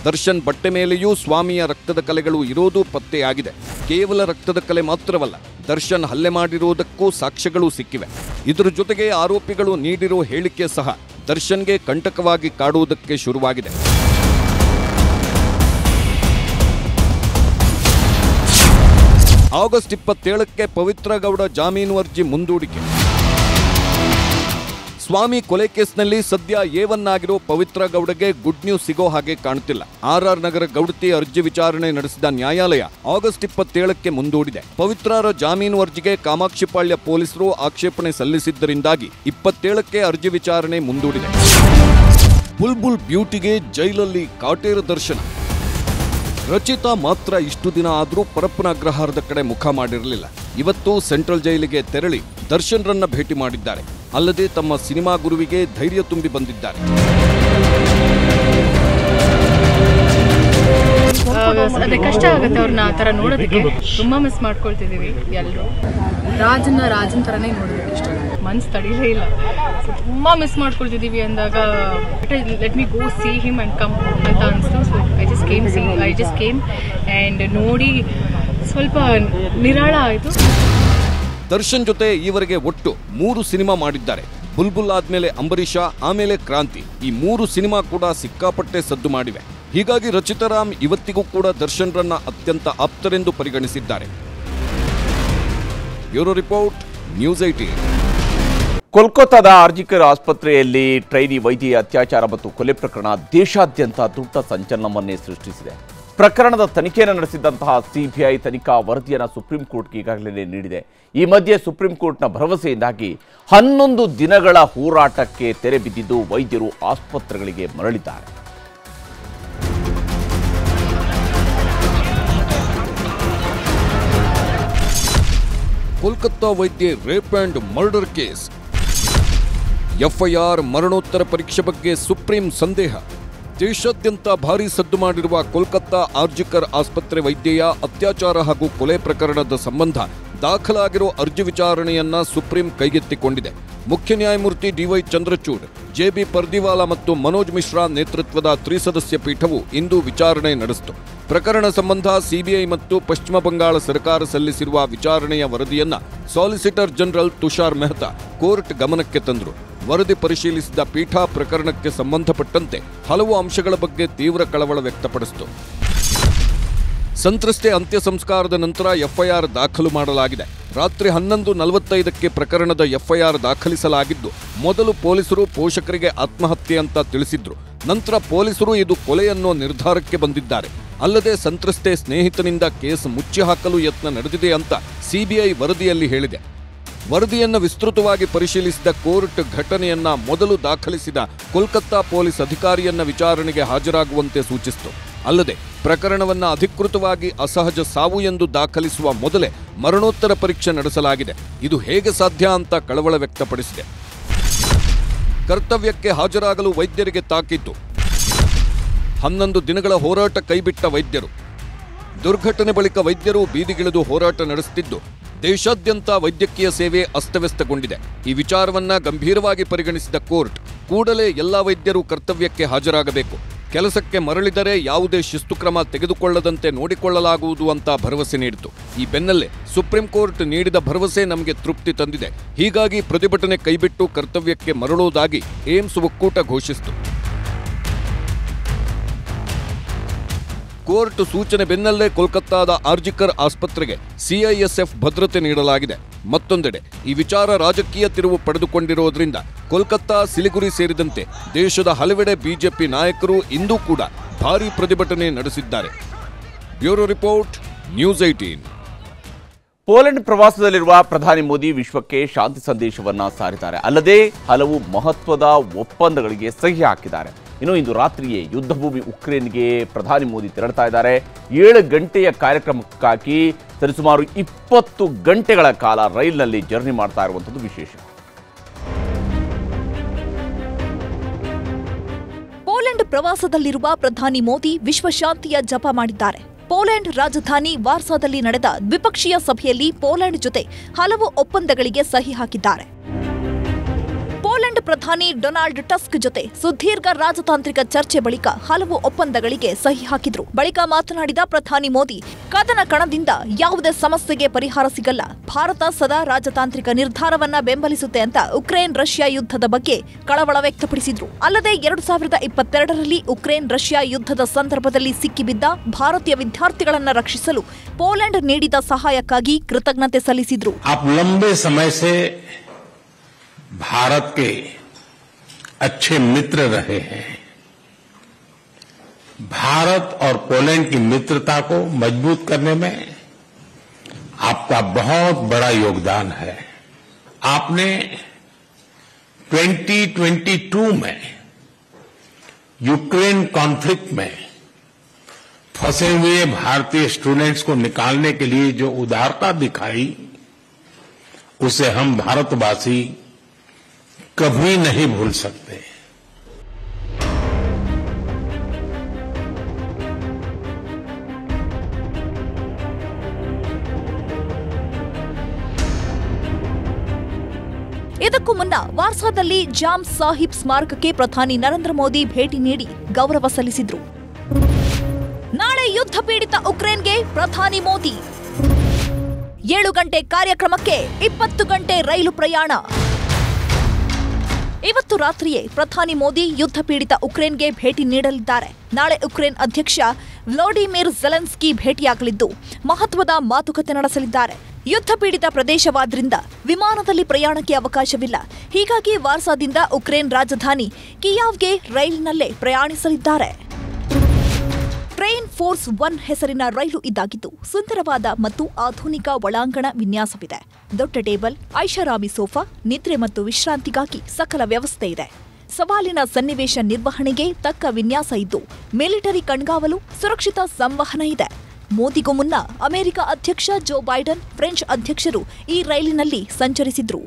ದರ್ಶನ್ ಬಟ್ಟೆ ಮೇಲೆಯೂ ಸ್ವಾಮಿಯ ರಕ್ತದ ಕಲೆಗಳು ಇರೋದು ಪತ್ತೆಯಾಗಿದೆ. ಕೇವಲ ರಕ್ತದ ಕಲೆ ಮಾತ್ರವಲ್ಲ, ದರ್ಶನ್ ಹಲ್ಲೆ ಮಾಡಿರುವುದಕ್ಕೂ ಸಾಕ್ಷ್ಯಗಳು ಸಿಕ್ಕಿವೆ. ಇದರ ಜೊತೆಗೆ ಆರೋಪಿಗಳು ನೀಡಿರೋ ಹೇಳಿಕೆ ಸಹ ದರ್ಶನ್ಗೆ ಕಂಟಕವಾಗಿ ಕಾಡುವುದಕ್ಕೆ ಶುರುವಾಗಿದೆ. ಆಗಸ್ಟ್ ಇಪ್ಪತ್ತೇಳಕ್ಕೆ ಪವಿತ್ರ ಗೌಡ ಜಾಮೀನು ಅರ್ಜಿ ಮುಂದೂಡಿಕೆ. ಸ್ವಾಮಿ ಕೊಲೆ ಕೇಸ್ನಲ್ಲಿ ಸದ್ಯ ಆಗಿರೋ ಪವಿತ್ರ ಗೌಡಗೆ ಗುಡ್ ನ್ಯೂಸ್ ಸಿಗೋ ಹಾಗೆ ಕಾಣುತ್ತಿಲ್ಲ ಆರ್ಆರ್ ನಗರ ಗೌಡತಿ ಅರ್ಜಿ ವಿಚಾರಣೆ ನಡೆಸಿದ ನ್ಯಾಯಾಲಯ ಆಗಸ್ಟ್ ಇಪ್ಪತ್ತೇಳಕ್ಕೆ ಮುಂದೂಡಿದೆ. ಪವಿತ್ರರ ಜಾಮೀನು ಅರ್ಜಿಗೆ ಕಾಮಾಕ್ಷಿಪಾಳ್ಯ ಪೊಲೀಸರು ಆಕ್ಷೇಪಣೆ ಸಲ್ಲಿಸಿದ್ದರಿಂದಾಗಿ ಇಪ್ಪತ್ತೇಳಕ್ಕೆ ಅರ್ಜಿ ವಿಚಾರಣೆ ಮುಂದೂಡಿದೆ. ಬುಲ್ಬುಲ್ ಬ್ಯೂಟಿಗೆ ಜೈಲಲ್ಲಿ ಕಾಟೇರ ದರ್ಶನ. ರಚಿತಾ ಮಾತ್ರ ಇಷ್ಟು ದಿನ ಆದರೂ ಪರಪ್ಪನ ಅಗ್ರಹಾರದ ಕಡೆ ಮುಖ ಮಾಡಿರಲಿಲ್ಲ. ಇವತ್ತು ಸೆಂಟ್ರಲ್ ಜೈಲಿಗೆ ತೆರಳಿ ದರ್ಶನ್ರನ್ನ ಭೇಟಿ ಮಾಡಿದ್ದಾರೆ. ಅಲ್ಲದೆ ತಮ್ಮ ಸಿನಿಮಾ ಗುರುವಿಗೆ ಧೈರ್ಯ ತುಂಬಿ ಬಂದಿದ್ದಾರೆ. ಅದೇ ಕಷ್ಟ ಆಗುತ್ತೆ ಅವ್ರನ್ನ ಆ ಥರ ನೋಡೋದಕ್ಕೆ. ತುಂಬಾ ಮಿಸ್ ಮಾಡ್ಕೊಳ್ತಿದೀವಿ ಎಲ್ಲರೂ ರಾಜನ್ನ ರಾಜನ್ ಥರನೇ ನೋಡೋದಕ್ಕೆ ಇಷ್ಟ ಮನ್ಸು ತಡೀಲೇ ಇಲ್ಲ. ತುಂಬಾ ಮಿಸ್ ಮಾಡ್ಕೊಳ್ತಿದೀವಿ ಅಂದಾಗ let me go see him and come ಅಂತ ಅನಿಸ್ತು. So I just came see I just came and ನೋಡಿ ಸ್ವಲ್ಪ ನಿರಾಳ ಆಯಿತು. ದರ್ಶನ್ ಜೊತೆ ಈವರೆಗೆ ಒಟ್ಟು ಮೂರು ಸಿನಿಮಾ ಮಾಡಿದ್ದಾರೆ. ಬುಲ್ಬುಲ್ ಆದ್ಮೇಲೆ ಅಂಬರೀಷ, ಆಮೇಲೆ ಕ್ರಾಂತಿ. ಈ ಮೂರು ಸಿನಿಮಾ ಕೂಡ ಸಿಕ್ಕಾಪಟ್ಟೆ ಸದ್ದು ಮಾಡಿವೆ. ಹೀಗಾಗಿ ರಚಿತಾರಾಮ್ ಇವತ್ತಿಗೂ ಕೂಡ ದರ್ಶನ್ರನ್ನ ಅತ್ಯಂತ ಆಪ್ತರೆಂದು ಪರಿಗಣಿಸಿದ್ದಾರೆ. ಬ್ಯೂರೋ ರಿಪೋರ್ಟ್, ನ್ಯೂಸ್ ಐಟಿ ಕೋಲ್ಕತ್ತಾದ ಆರ್ಜಿಕರ್ ಆಸ್ಪತ್ರೆಯಲ್ಲಿ ಟ್ರೈನಿ ವೈದ್ಯ ಅತ್ಯಾಚಾರ ಮತ್ತು ಕೊಲೆ ಪ್ರಕರಣ ದೇಶಾದ್ಯಂತ ದೊಡ್ಡ ಸಂಚಲನವನ್ನೇ ಸೃಷ್ಟಿಸಿದೆ. ಪ್ರಕರಣದ ತನಿಖೆಯನ್ನು ನಡೆಸಿದಂತಹ ಸಿಬಿಐ ತನಿಖಾ ವರದಿಯನ್ನು ಸುಪ್ರೀಂ ಕೋರ್ಟ್ಗೆ ಈಗಾಗಲೇ ನೀಡಿದೆ. ಈ ಮಧ್ಯೆ ಸುಪ್ರೀಂ ಕೋರ್ಟ್ನ ಭರವಸೆಯಿಂದಾಗಿ ಹನ್ನೊಂದು ದಿನಗಳ ಹೋರಾಟಕ್ಕೆ ತೆರೆ ಬಿದ್ದಿದ್ದು ವೈದ್ಯರು ಆಸ್ಪತ್ರೆಗಳಿಗೆ ಮರಳಿದ್ದಾರೆ. ಕೋಲ್ಕತ್ತಾ ವೈದ್ಯ rape and murder case. FIR ಮರಣೋತ್ತರ ಪರೀಕ್ಷೆ ಬಗ್ಗೆ ಸುಪ್ರೀಂ ಸಂದೇಹ. ದೇಶಾದ್ಯಂತ ಭಾರೀ ಸದ್ದು ಮಾಡಿರುವ ಕೋಲ್ಕತ್ತಾ ಆರ್ಜಿಕರ್ ಆಸ್ಪತ್ರೆ ವೈದ್ಯೆಯ ಅತ್ಯಾಚಾರ ಹಾಗೂ ಕೊಲೆ ಪ್ರಕರಣದ ಸಂಬಂಧ ದಾಖಲಾಗಿರೋ ಅರ್ಜಿ ವಿಚಾರಣೆಯನ್ನ ಸುಪ್ರೀಂ ಕೈಗೆತ್ತಿಕೊಂಡಿದೆ. ಮುಖ್ಯ ನ್ಯಾಯಮೂರ್ತಿ ಡಿವೈ ಚಂದ್ರಚೂಡ್ ಜೆಬಿ ಪರ್ದಿವಾಲಾ ಮತ್ತು ಮನೋಜ್ ಮಿಶ್ರಾ ನೇತೃತ್ವದ ತ್ರಿಸದಸ್ಯ ಪೀಠವು ಇಂದು ವಿಚಾರಣೆ ನಡೆಸಿತು. ಪ್ರಕರಣ ಸಂಬಂಧ ಸಿಬಿಐ ಮತ್ತು ಪಶ್ಚಿಮ ಬಂಗಾಳ ಸರ್ಕಾರ ಸಲ್ಲಿಸಿರುವ ವಿಚಾರಣೆಯ ವರದಿಯನ್ನ solicitor general Tushar Mehta court ಗಮನಕ್ಕೆ ತಂದರು. ವರದಿ ಪರಿಶೀಲಿಸಿದ ಪೀಠ ಪ್ರಕರಣಕ್ಕೆ ಸಂಬಂಧಪಟ್ಟಂತೆ ಹಲವು ಅಂಶಗಳ ಬಗ್ಗೆ ತೀವ್ರ ಕಳವಳ ವ್ಯಕ್ತಪಡಿಸಿತು. ಸಂತ್ರಸ್ತೆ ಅಂತ್ಯ ಸಂಸ್ಕಾರದ ನಂತರ ಎಫ್ಐಆರ್ ದಾಖಲು ಮಾಡಲಾಗಿದೆ. ರಾತ್ರಿ ಹನ್ನೊಂದು ನಲವತ್ತೈದಕ್ಕೆ ಪ್ರಕರಣದ ಎಫ್ಐಆರ್ ದಾಖಲಿಸಲಾಗಿದ್ದು, ಮೊದಲು ಪೊಲೀಸರು ಪೋಷಕರಿಗೆ ಆತ್ಮಹತ್ಯೆ ಅಂತ ತಿಳಿಸಿದ್ರು. ನಂತರ ಪೊಲೀಸರು ಇದು ಕೊಲೆ ಅನ್ನೋ ನಿರ್ಧಾರಕ್ಕೆ ಬಂದಿದ್ದಾರೆ. ಅಲ್ಲದೆ ಸಂತ್ರಸ್ತೆ ಸ್ನೇಹಿತನಿಂದ ಕೇಸ್ ಮುಚ್ಚಿ ಹಾಕಲು ಯತ್ನ ನಡೆದಿದೆ ಅಂತ ಸಿಬಿಐ ವರದಿಯಲ್ಲಿ ಹೇಳಿದೆ. ವರದಿಯನ್ನು ವಿಸ್ತೃತವಾಗಿ ಪರಿಶೀಲಿಸಿದ ಕೋರ್ಟ್ ಘಟನೆಯನ್ನ ಮೊದಲು ದಾಖಲಿಸಿದ ಕೋಲ್ಕತ್ತಾ ಪೊಲೀಸ್ ಅಧಿಕಾರಿಯನ್ನ ವಿಚಾರಣೆಗೆ ಹಾಜರಾಗುವಂತೆ ಸೂಚಿಸಿತು. ಅಲ್ಲದೆ ಪ್ರಕರಣವನ್ನ ಅಧಿಕೃತವಾಗಿ ಅಸಹಜ ಸಾವು ಎಂದು ದಾಖಲಿಸುವ ಮೊದಲೇ ಮರಣೋತ್ತರ ಪರೀಕ್ಷೆ ನಡೆಸಲಾಗಿದೆ. ಇದು ಹೇಗೆ ಸಾಧ್ಯ ಅಂತ ಕಳವಳ ವ್ಯಕ್ತಪಡಿಸಿದೆ. ಕರ್ತವ್ಯಕ್ಕೆ ಹಾಜರಾಗಲು ವೈದ್ಯರಿಗೆ ತಾಕೀತು. ಹನ್ನೊಂದು ದಿನಗಳ ಹೋರಾಟ ಕೈಬಿಟ್ಟ ವೈದ್ಯರು. ದುರ್ಘಟನೆ ಬಳಿಕ ವೈದ್ಯರು ಬೀದಿಗಿಳಿದು ಹೋರಾಟ ನಡೆಸುತ್ತಿದ್ದು, ದೇಶಾದ್ಯಂತ ವೈದ್ಯಕೀಯ ಸೇವೆ ಅಸ್ತವ್ಯಸ್ತಗೊಂಡಿದೆ. ಈ ವಿಚಾರವನ್ನ ಗಂಭೀರವಾಗಿ ಪರಿಗಣಿಸಿದ ಕೋರ್ಟ್, ಕೂಡಲೇ ಎಲ್ಲಾ ವೈದ್ಯರು ಕರ್ತವ್ಯಕ್ಕೆ ಹಾಜರಾಗಬೇಕು. ಕೆಲಸಕ್ಕೆ ಮರಳಿದರೆ ಯಾವುದೇ ಶಿಸ್ತು ಕ್ರಮ ತೆಗೆದುಕೊಳ್ಳದಂತೆ ನೋಡಿಕೊಳ್ಳಲಾಗುವುದು ಅಂತ ಭರವಸೆ ನೀಡಿತು. ಈ ಬೆನ್ನಲ್ಲೇ ಸುಪ್ರೀಂ ಕೋರ್ಟ್ ನೀಡಿದ ಭರವಸೆ ನಮಗೆ ತೃಪ್ತಿ ತಂದಿದೆ. ಹೀಗಾಗಿ ಪ್ರತಿಭಟನೆ ಕೈಬಿಟ್ಟು ಕರ್ತವ್ಯಕ್ಕೆ ಮರಳುವುದಾಗಿ ಏಮ್ಸ್ ಒಕ್ಕೂಟ ಘೋಷಿಸಿತು. ಕೋರ್ಟ್ ಸೂಚನೆ ಬೆನ್ನಲ್ಲೇ ಕೋಲ್ಕತ್ತಾದ ಆರ್ಜಿಕರ್ ಆಸ್ಪತ್ರೆಗೆ ಸಿಐಎಸ್ಎಫ್ ಭದ್ರತೆ ನೀಡಲಾಗಿದೆ. ಮತ್ತೊಂದೆಡೆ, ಈ ವಿಚಾರ ರಾಜಕೀಯ ತಿರುವು ಪಡೆದುಕೊಂಡಿರುವುದರಿಂದ ಕೋಲ್ಕತ್ತಾ ಸಿಲಿಗುರಿ ಸೇರಿದಂತೆ ದೇಶದ ಹಲವೆಡೆ ಬಿಜೆಪಿ ನಾಯಕರು ಇಂದೂ ಕೂಡ ಭಾರೀ ಪ್ರತಿಭಟನೆ ನಡೆಸಿದ್ದಾರೆ. Bureau report, news eighteen Poland ಪ್ರವಾಸದಲ್ಲಿರುವ ಪ್ರಧಾನಿ ಮೋದಿ ವಿಶ್ವಕ್ಕೆ ಶಾಂತಿ ಸಂದೇಶವನ್ನ ಸಾರಿದ್ದಾರೆ. ಅಲ್ಲದೆ ಹಲವು ಮಹತ್ವದ ಒಪ್ಪಂದಗಳಿಗೆ ಸಹಿ ಹಾಕಿದ್ದಾರೆ. ಇನ್ನು ಇಂದು ರಾತ್ರಿಯೇ ಯುದ್ಧಭೂಮಿ ಉಕ್ರೇನ್ಗೆ ಪ್ರಧಾನಿ ಮೋದಿ ತೆರಳ್ತಾ ಇದ್ದಾರೆ. ಏಳು ಗಂಟೆಯ ಕಾರ್ಯಕ್ರಮಕ್ಕಾಗಿ ಸರಿಸುಮಾರು ಇಪ್ಪತ್ತು ಗಂಟೆಗಳ ಕಾಲ ರೈಲ್ನಲ್ಲಿ ಜರ್ನಿ ಮಾಡ್ತಾ ಇರುವಂಥದ್ದು ವಿಶೇಷ. ಪೋಲೆಂಡ್ ಪ್ರವಾಸದಲ್ಲಿರುವ ಪ್ರಧಾನಿ ಮೋದಿ ವಿಶ್ವಶಾಂತಿಯ ಜಪ ಮಾಡಿದ್ದಾರೆ. ಪೋಲೆಂಡ್ ರಾಜಧಾನಿ ವಾರ್ಸಾದಲ್ಲಿ ನಡೆದ ದ್ವಿಪಕ್ಷೀಯ ಸಭೆಯಲ್ಲಿ ಪೋಲೆಂಡ್ ಜೊತೆ ಹಲವು ಒಪ್ಪಂದಗಳಿಗೆ ಸಹಿ ಹಾಕಿದ್ದಾರೆ. ಪ್ರಧಾನಿ ಡೊನಾಲ್ಡ್ ಟಸ್ಕ್ ಜೊತೆ ಸುದೀರ್ಘ ರಾಜತಾಂತ್ರಿಕ ಚರ್ಚೆ ಬಳಿಕ ಹಲವು ಒಪ್ಪಂದಗಳಿಗೆ ಸಹಿ ಹಾಕಿದ್ರು. ಬಳಿಕ ಮಾತನಾಡಿದ ಪ್ರಧಾನಿ ಮೋದಿ, ಕದನ ಕಣದಿಂದ ಯಾವುದೇ ಸಮಸ್ಯೆಗೆ ಪರಿಹಾರ ಸಿಗಲ್ಲ. ಭಾರತ ಸದಾ ರಾಜತಾಂತ್ರಿಕ ನಿರ್ಧಾರವನ್ನ ಬೆಂಬಲಿಸುತ್ತೆ ಅಂತ ಉಕ್ರೇನ್ ರಷ್ಯಾ ಯುದ್ಧದ ಬಗ್ಗೆ ಕಳವಳ ವ್ಯಕ್ತಪಡಿಸಿದ್ರು. ಅಲ್ಲದೆ ಎರಡು ಸಾವಿರದ ಇಪ್ಪತ್ತೆರಡರಲ್ಲಿ ಉಕ್ರೇನ್ ರಷ್ಯಾ ಯುದ್ಧದ ಸಂದರ್ಭದಲ್ಲಿ ಸಿಕ್ಕಿಬಿದ್ದ ಭಾರತೀಯ ವಿದ್ಯಾರ್ಥಿಗಳನ್ನ ರಕ್ಷಿಸಲು ಪೋಲೆಂಡ್ ನೀಡಿದ ಸಹಾಯಕ್ಕಾಗಿ ಕೃತಜ್ಞತೆ ಸಲ್ಲಿಸಿದ್ರು. आप अच्छे मित्र रहे हैं। भारत और पोलैंड की मित्रता को मज़बूत करने में आपका बहुत बड़ा योगदान है। आपने 2022 में यूक्रेन कॉन्फ्लिक्ट में फंसे हुए भारतीय स्टूडेंट्स को निकालने के लिए जो उदारता दिखाई, उसे हम भारतवासी कभी नहीं भूल सकते ಇದಕ್ಕೂ ಮುನ್ನ ವಾರ್ಸಾದಲ್ಲಿ ಜಾಮ್ ಸಾಹಿಬ್ ಸ್ಮಾರಕಕ್ಕೆ ಪ್ರಧಾನಿ ನರೇಂದ್ರ ಮೋದಿ ಭೇಟಿ ನೀಡಿ ಗೌರವ ಸಲ್ಲಿಸಿದ್ರು ನಾಳೆ ಯುದ್ಧ ಪೀಡಿತ ಉಕ್ರೇನ್ಗೆ ಪ್ರಧಾನಿ ಮೋದಿ ಏಳು ಗಂಟೆ ಕಾರ್ಯಕ್ರಮಕ್ಕೆ ಇಪ್ಪತ್ತು ಗಂಟೆ ರೈಲು ಪ್ರಯಾಣ ಇವತ್ತು ರಾತ್ರಿಯೇ ಪ್ರಧಾನಿ ಮೋದಿ ಯುದ್ಧ ಪೀಡಿತ ಉಕ್ರೇನ್ಗೆ ಭೇಟಿ ನೀಡಲಿದ್ದಾರೆ. ನಾಳೆ ಉಕ್ರೇನ್ ಅಧ್ಯಕ್ಷ ವ್ಲಾಡಿಮಿರ್ ಜೆಲೆನ್ಸ್ಕಿ ಭೇಟಿಯಾಗಲಿದ್ದು, ಮಹತ್ವದ ಮಾತುಕತೆ ನಡೆಸಲಿದ್ದಾರೆ. ಯುದ್ಧ ಪೀಡಿತ ಪ್ರದೇಶವಾದ್ರಿಂದ ವಿಮಾನದಲ್ಲಿ ಪ್ರಯಾಣಕ್ಕೆ ಅವಕಾಶವಿಲ್ಲ. ಹೀಗಾಗಿ ವಾರ್ಸಾದಿಂದ ಉಕ್ರೇನ್ ರಾಜಧಾನಿ ಕಿಯಾವ್ಗೆ ರೈಲಿನಲ್ಲೇ ಪ್ರಯಾಣಿಸಲಿದ್ದಾರೆ. ಟ್ರೈನ್ ಫೋರ್ಸ್ ಒನ್ ಹೆಸರಿನ ರೈಲು ಇದಾಗಿದ್ದು, ಸುಂದರವಾದ ಮತ್ತು ಆಧುನಿಕ ಒಳಾಂಗಣ ವಿನ್ಯಾಸವಿದೆ. ದೊಡ್ಡ ಟೇಬಲ್, ಐಷಾರಾಮಿ ಸೋಫಾ, ನಿದ್ರೆ ಮತ್ತು ವಿಶ್ರಾಂತಿಗಾಗಿ ಸಕಲ ವ್ಯವಸ್ಥೆ ಇದೆ. ಸವಾಲಿನ ಸನ್ನಿವೇಶ ನಿರ್ವಹಣೆಗೆ ತಕ್ಕ ವಿನ್ಯಾಸ ಇದ್ದು, ಮಿಲಿಟರಿ ಕಣ್ಗಾವಲು, ಸುರಕ್ಷಿತ ಸಂವಹನ ಇದೆ. ಮೋದಿಗೂ ಮುನ್ನ ಅಮೆರಿಕ ಅಧ್ಯಕ್ಷ ಜೋ ಬೈಡನ್, ಫ್ರೆಂಚ್ ಅಧ್ಯಕ್ಷರು ಈ ರೈಲಿನಲ್ಲಿ ಸಂಚರಿಸಿದ್ರು.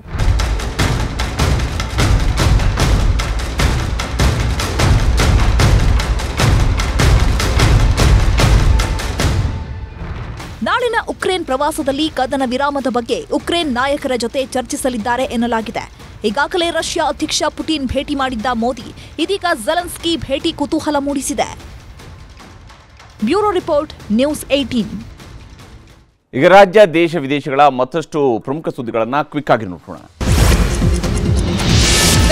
ಉಕ್ರೇನ್ ಪ್ರವಾಸದಲ್ಲಿ ಕದನ ವಿರಾಮದ ಬಗ್ಗೆ ಉಕ್ರೇನ್ ನಾಯಕರ ಜೊತೆ ಚರ್ಚಿಸಲಿದ್ದಾರೆ ಎನ್ನಲಾಗಿದೆ. ಈಗಾಗಲೇ ರಷ್ಯಾ ಅಧ್ಯಕ್ಷ ಪುಟಿನ್ ಭೇಟಿ ಮಾಡಿದ್ದ ಮೋದಿ, ಇದೀಗ ಜೆಲೆನ್ಸ್ಕಿ ಭೇಟಿ ಕುತೂಹಲ ಮೂಡಿಸಿದೆ. ಬ್ಯೂರೋ ರಿಪೋರ್ಟ್, ನ್ಯೂಸ್ ಏಟೀನ್ ಈಗ ರಾಜ್ಯ, ದೇಶ, ವಿದೇಶಗಳ ಮತ್ತಷ್ಟು ಪ್ರಮುಖ ಸುದ್ದಿಗಳನ್ನು ಕ್ವಿಕ್ ಆಗಿ ನೋಡೋಣ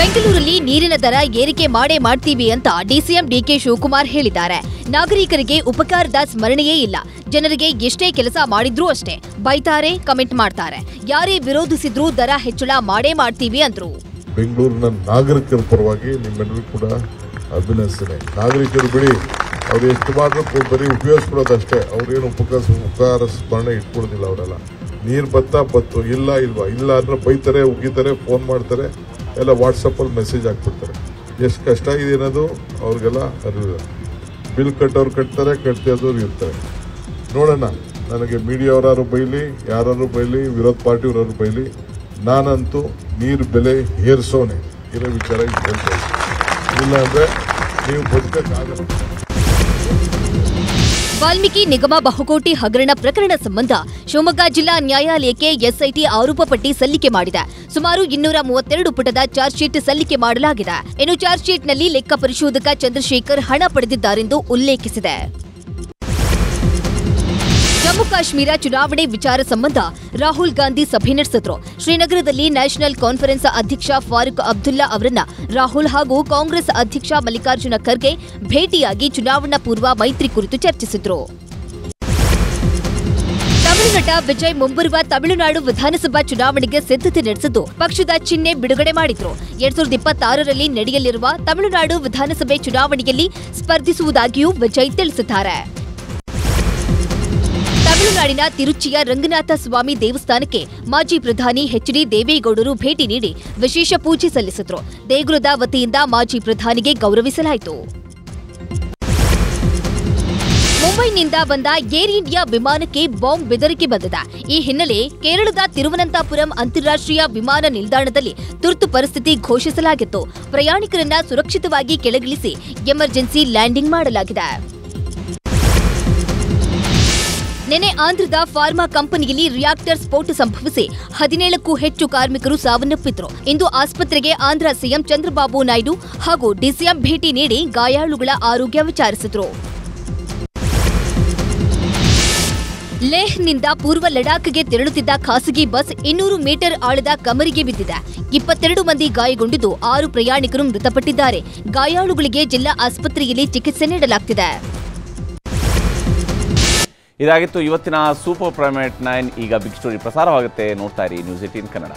ಬೆಂಗಳೂರಲ್ಲಿ ನೀರಿನ ದರ ಏರಿಕೆ ಮಾಡೇ ಮಾಡ್ತೀವಿ ಅಂತ ಡಿಸಿಎಂ ಡಿಕೆ ಶಿವಕುಮಾರ್ ಹೇಳಿದ್ದಾರೆ. ನಾಗರಿಕರಿಗೆ ಉಪಕಾರದ ಸ್ಮರಣೆಯೇ ಇಲ್ಲ. ಜನರಿಗೆ ಎಷ್ಟೇ ಕೆಲಸ ಮಾಡಿದ್ರೂ ಅಷ್ಟೇ. ಬೈತಾರೆ, ಕಮೆಂಟ್ ಮಾಡ್ತಾರೆ. ಯಾರೇ ವಿರೋಧಿಸಿದ್ರೂ ದರ ಹೆಚ್ಚಳ ಮಾಡೇ ಮಾಡ್ತೀವಿ ಅಂದ್ರು. ಬೆಂಗಳೂರಿನ ನಾಗರಿಕರ ಪರವಾಗಿ ನಿಮ್ಮೆಲ್ಲರೂ ಕೂಡ ಅಭಿನಂದಿಸಿದೆ ನಾಗರಿಕರು ಬಿಡಿ, ಅವ್ರು ಎಷ್ಟು ಮಾಡಿದ್ರು ಬರೀ ಉಪಯೋಗಿಸ್ಕೊಳ್ಳೋದಷ್ಟೇ ಅವ್ರೇನು ಉಪಕಾರ ಉಪಕಾರ ಸ್ಮರಣೆ ಇಟ್ಕೊಳ್ಳೋದಿಲ್ಲ ಅವರೆಲ್ಲ. ನೀರು ಬತ್ತಾ ಬತ್ತು, ಇಲ್ಲ ಇಲ್ವಾ? ಇಲ್ಲ ಅಂದ್ರೆ ಬೈತಾರೆ, ಉಗಿತಾರೆ ಫೋನ್ ಮಾಡ್ತಾರೆ. ಎಲ್ಲ ವಾಟ್ಸಪ್ಪಲ್ಲಿ ಮೆಸೇಜ್ ಹಾಕ್ಬಿಡ್ತಾರೆ. ಎಷ್ಟು ಕಷ್ಟ ಇದೆ ಅನ್ನೋದು ಅವ್ರಿಗೆಲ್ಲ ಅರಿವಿಲ್ಲ ಬಿಲ್ ಕಟ್ಟೋರು ಕಟ್ತಾರೆ, ಕಟ್ತಿರೋರು ಇರ್ತಾರೆ. ನೋಡೋಣ, ನನಗೆ ಮೀಡಿಯಾವರಾರು ಬೈಲಿ ಯಾರು ಬೈಲಿ, ವಿರೋಧ ಪಾರ್ಟಿಯವರಾರು ಬೈಲಿ, ನಾನಂತೂ ನೀರು ಬೆಲೆ ಏರಿಸೋನೆ ಇರೋ ವಿಚಾರ ಹೇಳ್ತಾ ಇಲ್ಲ ಅಂದರೆ ನೀವು ಬದುಕಕ್ಕಾಗಲ್ಲ. ವಾಲ್ಮೀಕಿ ನಿಗಮ ಬಹುಕೋಟಿ ಹಗರಣ ಪ್ರಕರಣ ಸಂಬಂಧ ಶಿವಮೊಗ್ಗ ಜಿಲ್ಲಾ ನ್ಯಾಯಾಲಯಕ್ಕೆ ಎಸ್ಐಟಿ ಆರೋಪ ಪಟ್ಟಿ ಸಲ್ಲಿಕೆ ಮಾಡಿದೆ. ಸುಮಾರು ಇನ್ನೂರ ಮೂವತ್ತೆರಡು ಪುಟದ ಚಾರ್ಜ್ ಶೀಟ್ ಸಲ್ಲಿಕೆ ಮಾಡಲಾಗಿದೆ. ಇನ್ನು ಚಾರ್ಜ್ ಶೀಟ್ನಲ್ಲಿ ಲೆಕ್ಕ ಪರಿಶೋಧಕ ಚಂದ್ರಶೇಖರ್ ಹಣ ಪಡೆದಿದ್ದಾರೆಂದು ಉಲ್ಲೇಖಿಸಿದೆ. ಜಮ್ಮು ಕಾಶ್ಮೀರ ಚುನಾವಣೆ ವಿಚಾರ ಸಂಬಂಧ ರಾಹುಲ್ ಗಾಂಧಿ ಸಭೆ ನಡೆಸಿದ್ರು. ಶ್ರೀನಗರದಲ್ಲಿ ನ್ಯಾಷನಲ್ ಕಾನ್ಫರೆನ್ಸ್ ಅಧ್ಯಕ್ಷ ಫಾರೂಕ್ ಅಬ್ದುಲ್ಲಾ ಅವರನ್ನ ರಾಹುಲ್ ಹಾಗೂ ಕಾಂಗ್ರೆಸ್ ಅಧ್ಯಕ್ಷ ಮಲ್ಲಿಕಾರ್ಜುನ ಖರ್ಗೆ ಭೇಟಿಯಾಗಿ ಚುನಾವಣಾ ಪೂರ್ವ ಮೈತ್ರಿ ಕುರಿತು ಚರ್ಚಿಸಿದ್ರು. ತಮಿಳುನಟ ವಿಜಯ್ ಮುಂಬರುವ ತಮಿಳುನಾಡು ವಿಧಾನಸಭಾ ಚುನಾವಣೆಗೆ ಸಿದ್ಧತೆ ನಡೆಸಿದ್ದು ಪಕ್ಷದ ಚಿಹ್ನೆ ಬಿಡುಗಡೆ ಮಾಡಿದ್ರು. ಎರಡ್ ಸಾವಿರದ ಇಪ್ಪತ್ತಾರರಲ್ಲಿ ನಡೆಯಲಿರುವ ತಮಿಳುನಾಡು ವಿಧಾನಸಭೆ ಚುನಾವಣೆಯಲ್ಲಿ ಸ್ಪರ್ಧಿಸುವುದಾಗಿಯೂ ವಿಜಯ್ ತಿಳಿಸಿದ್ದಾರೆ. ತಮಿಳುನಾಡಿನ ತಿರುಚಿಯ ರಂಗನಾಥ ಸ್ವಾಮಿ ದೇವಸ್ಥಾನಕ್ಕೆ ಮಾಜಿ ಪ್ರಧಾನಿ ಎಚ್ ಡಿ ದೇವೇಗೌಡರು ಭೇಟಿ ನೀಡಿ ವಿಶೇಷ ಪೂಜೆ ಸಲ್ಲಿಸಿದ್ರು. ದೇಗುಲದ ವತಿಯಿಂದ ಮಾಜಿ ಪ್ರಧಾನಿಗೆ ಗೌರವಿಸಲಾಯಿತು. ಮುಂಬೈನಿಂದ ಬಂದ ಏರ್ ಇಂಡಿಯಾ ವಿಮಾನಕ್ಕೆ ಬಾಂಬ್ ಬೆದರಿಕೆ ಬಂದಿದೆ. ಈ ಹಿನ್ನೆಲೆ ಕೇರಳದ ತಿರುವನಂತಪುರಂ ಅಂತಾರಾಷ್ಟ್ರೀಯ ವಿಮಾನ ನಿಲ್ದಾಣದಲ್ಲಿ ತುರ್ತು ಪರಿಸ್ಥಿತಿ ಘೋಷಿಸಲಾಗಿತ್ತು. ಪ್ರಯಾಣಿಕರನ್ನ ಸುರಕ್ಷಿತವಾಗಿ ಕೆಳಗಿಳಿಸಿ ಎಮರ್ಜೆನ್ಸಿ ಲ್ಯಾಂಡಿಂಗ್ ಮಾಡಲಾಗಿದೆ. ನಿನ್ನೆ ಆಂಧ್ರದ ಫಾರ್ಮಾ ಕಂಪನಿಯಲ್ಲಿ ರಿಯಾಕ್ಟರ್ ಸ್ಫೋಟ ಸಂಭವಿಸಿ ಹದಿನೇಳಕ್ಕೂ ಹೆಚ್ಚು ಕಾರ್ಮಿಕರು ಸಾವನ್ನಪ್ಪಿದ್ರು. ಇಂದು ಆಸ್ಪತ್ರೆಗೆ ಆಂಧ್ರ ಸಿಎಂ ಚಂದ್ರಬಾಬು ನಾಯ್ಡು ಹಾಗೂ ಡಿಸಿಎಂ ಭೇಟಿ ನೀಡಿ ಗಾಯಾಳುಗಳ ಆರೋಗ್ಯ ವಿಚಾರಿಸಿದ್ರು. ಲೇಹ್ನಿಂದ ಪೂರ್ವ ಲಡಾಖ್ಗೆ ತೆರಳುತ್ತಿದ್ದ ಖಾಸಗಿ ಬಸ್ ಇನ್ನೂರು ಮೀಟರ್ ಆಳದ ಕಮರಿಗೆ ಬಿದ್ದಿದೆ. ಇಪ್ಪತ್ತೆರಡು ಮಂದಿ ಗಾಯಗೊಂಡಿದ್ದು ಆರು ಪ್ರಯಾಣಿಕರು ಮೃತಪಟ್ಟಿದ್ದಾರೆ. ಗಾಯಾಳುಗಳಿಗೆ ಜಿಲ್ಲಾ ಆಸ್ಪತ್ರೆಯಲ್ಲಿ ಚಿಕಿತ್ಸೆ ನೀಡಲಾಗ್ತಿದೆ. ಇದಾಗಿತ್ತು ಇವತ್ತಿನ ಸೂಪರ್ ಪ್ರೈಮೇಟ್ ನೈನ್. ಈಗ ಬಿಗ್ ಸ್ಟೋರಿ ಪ್ರಸಾರವಾಗುತ್ತೆ. ನೋಡ್ತಾ ಇರಿ ನ್ಯೂಸ್ ಏಟೀನ್ ಕನ್ನಡ.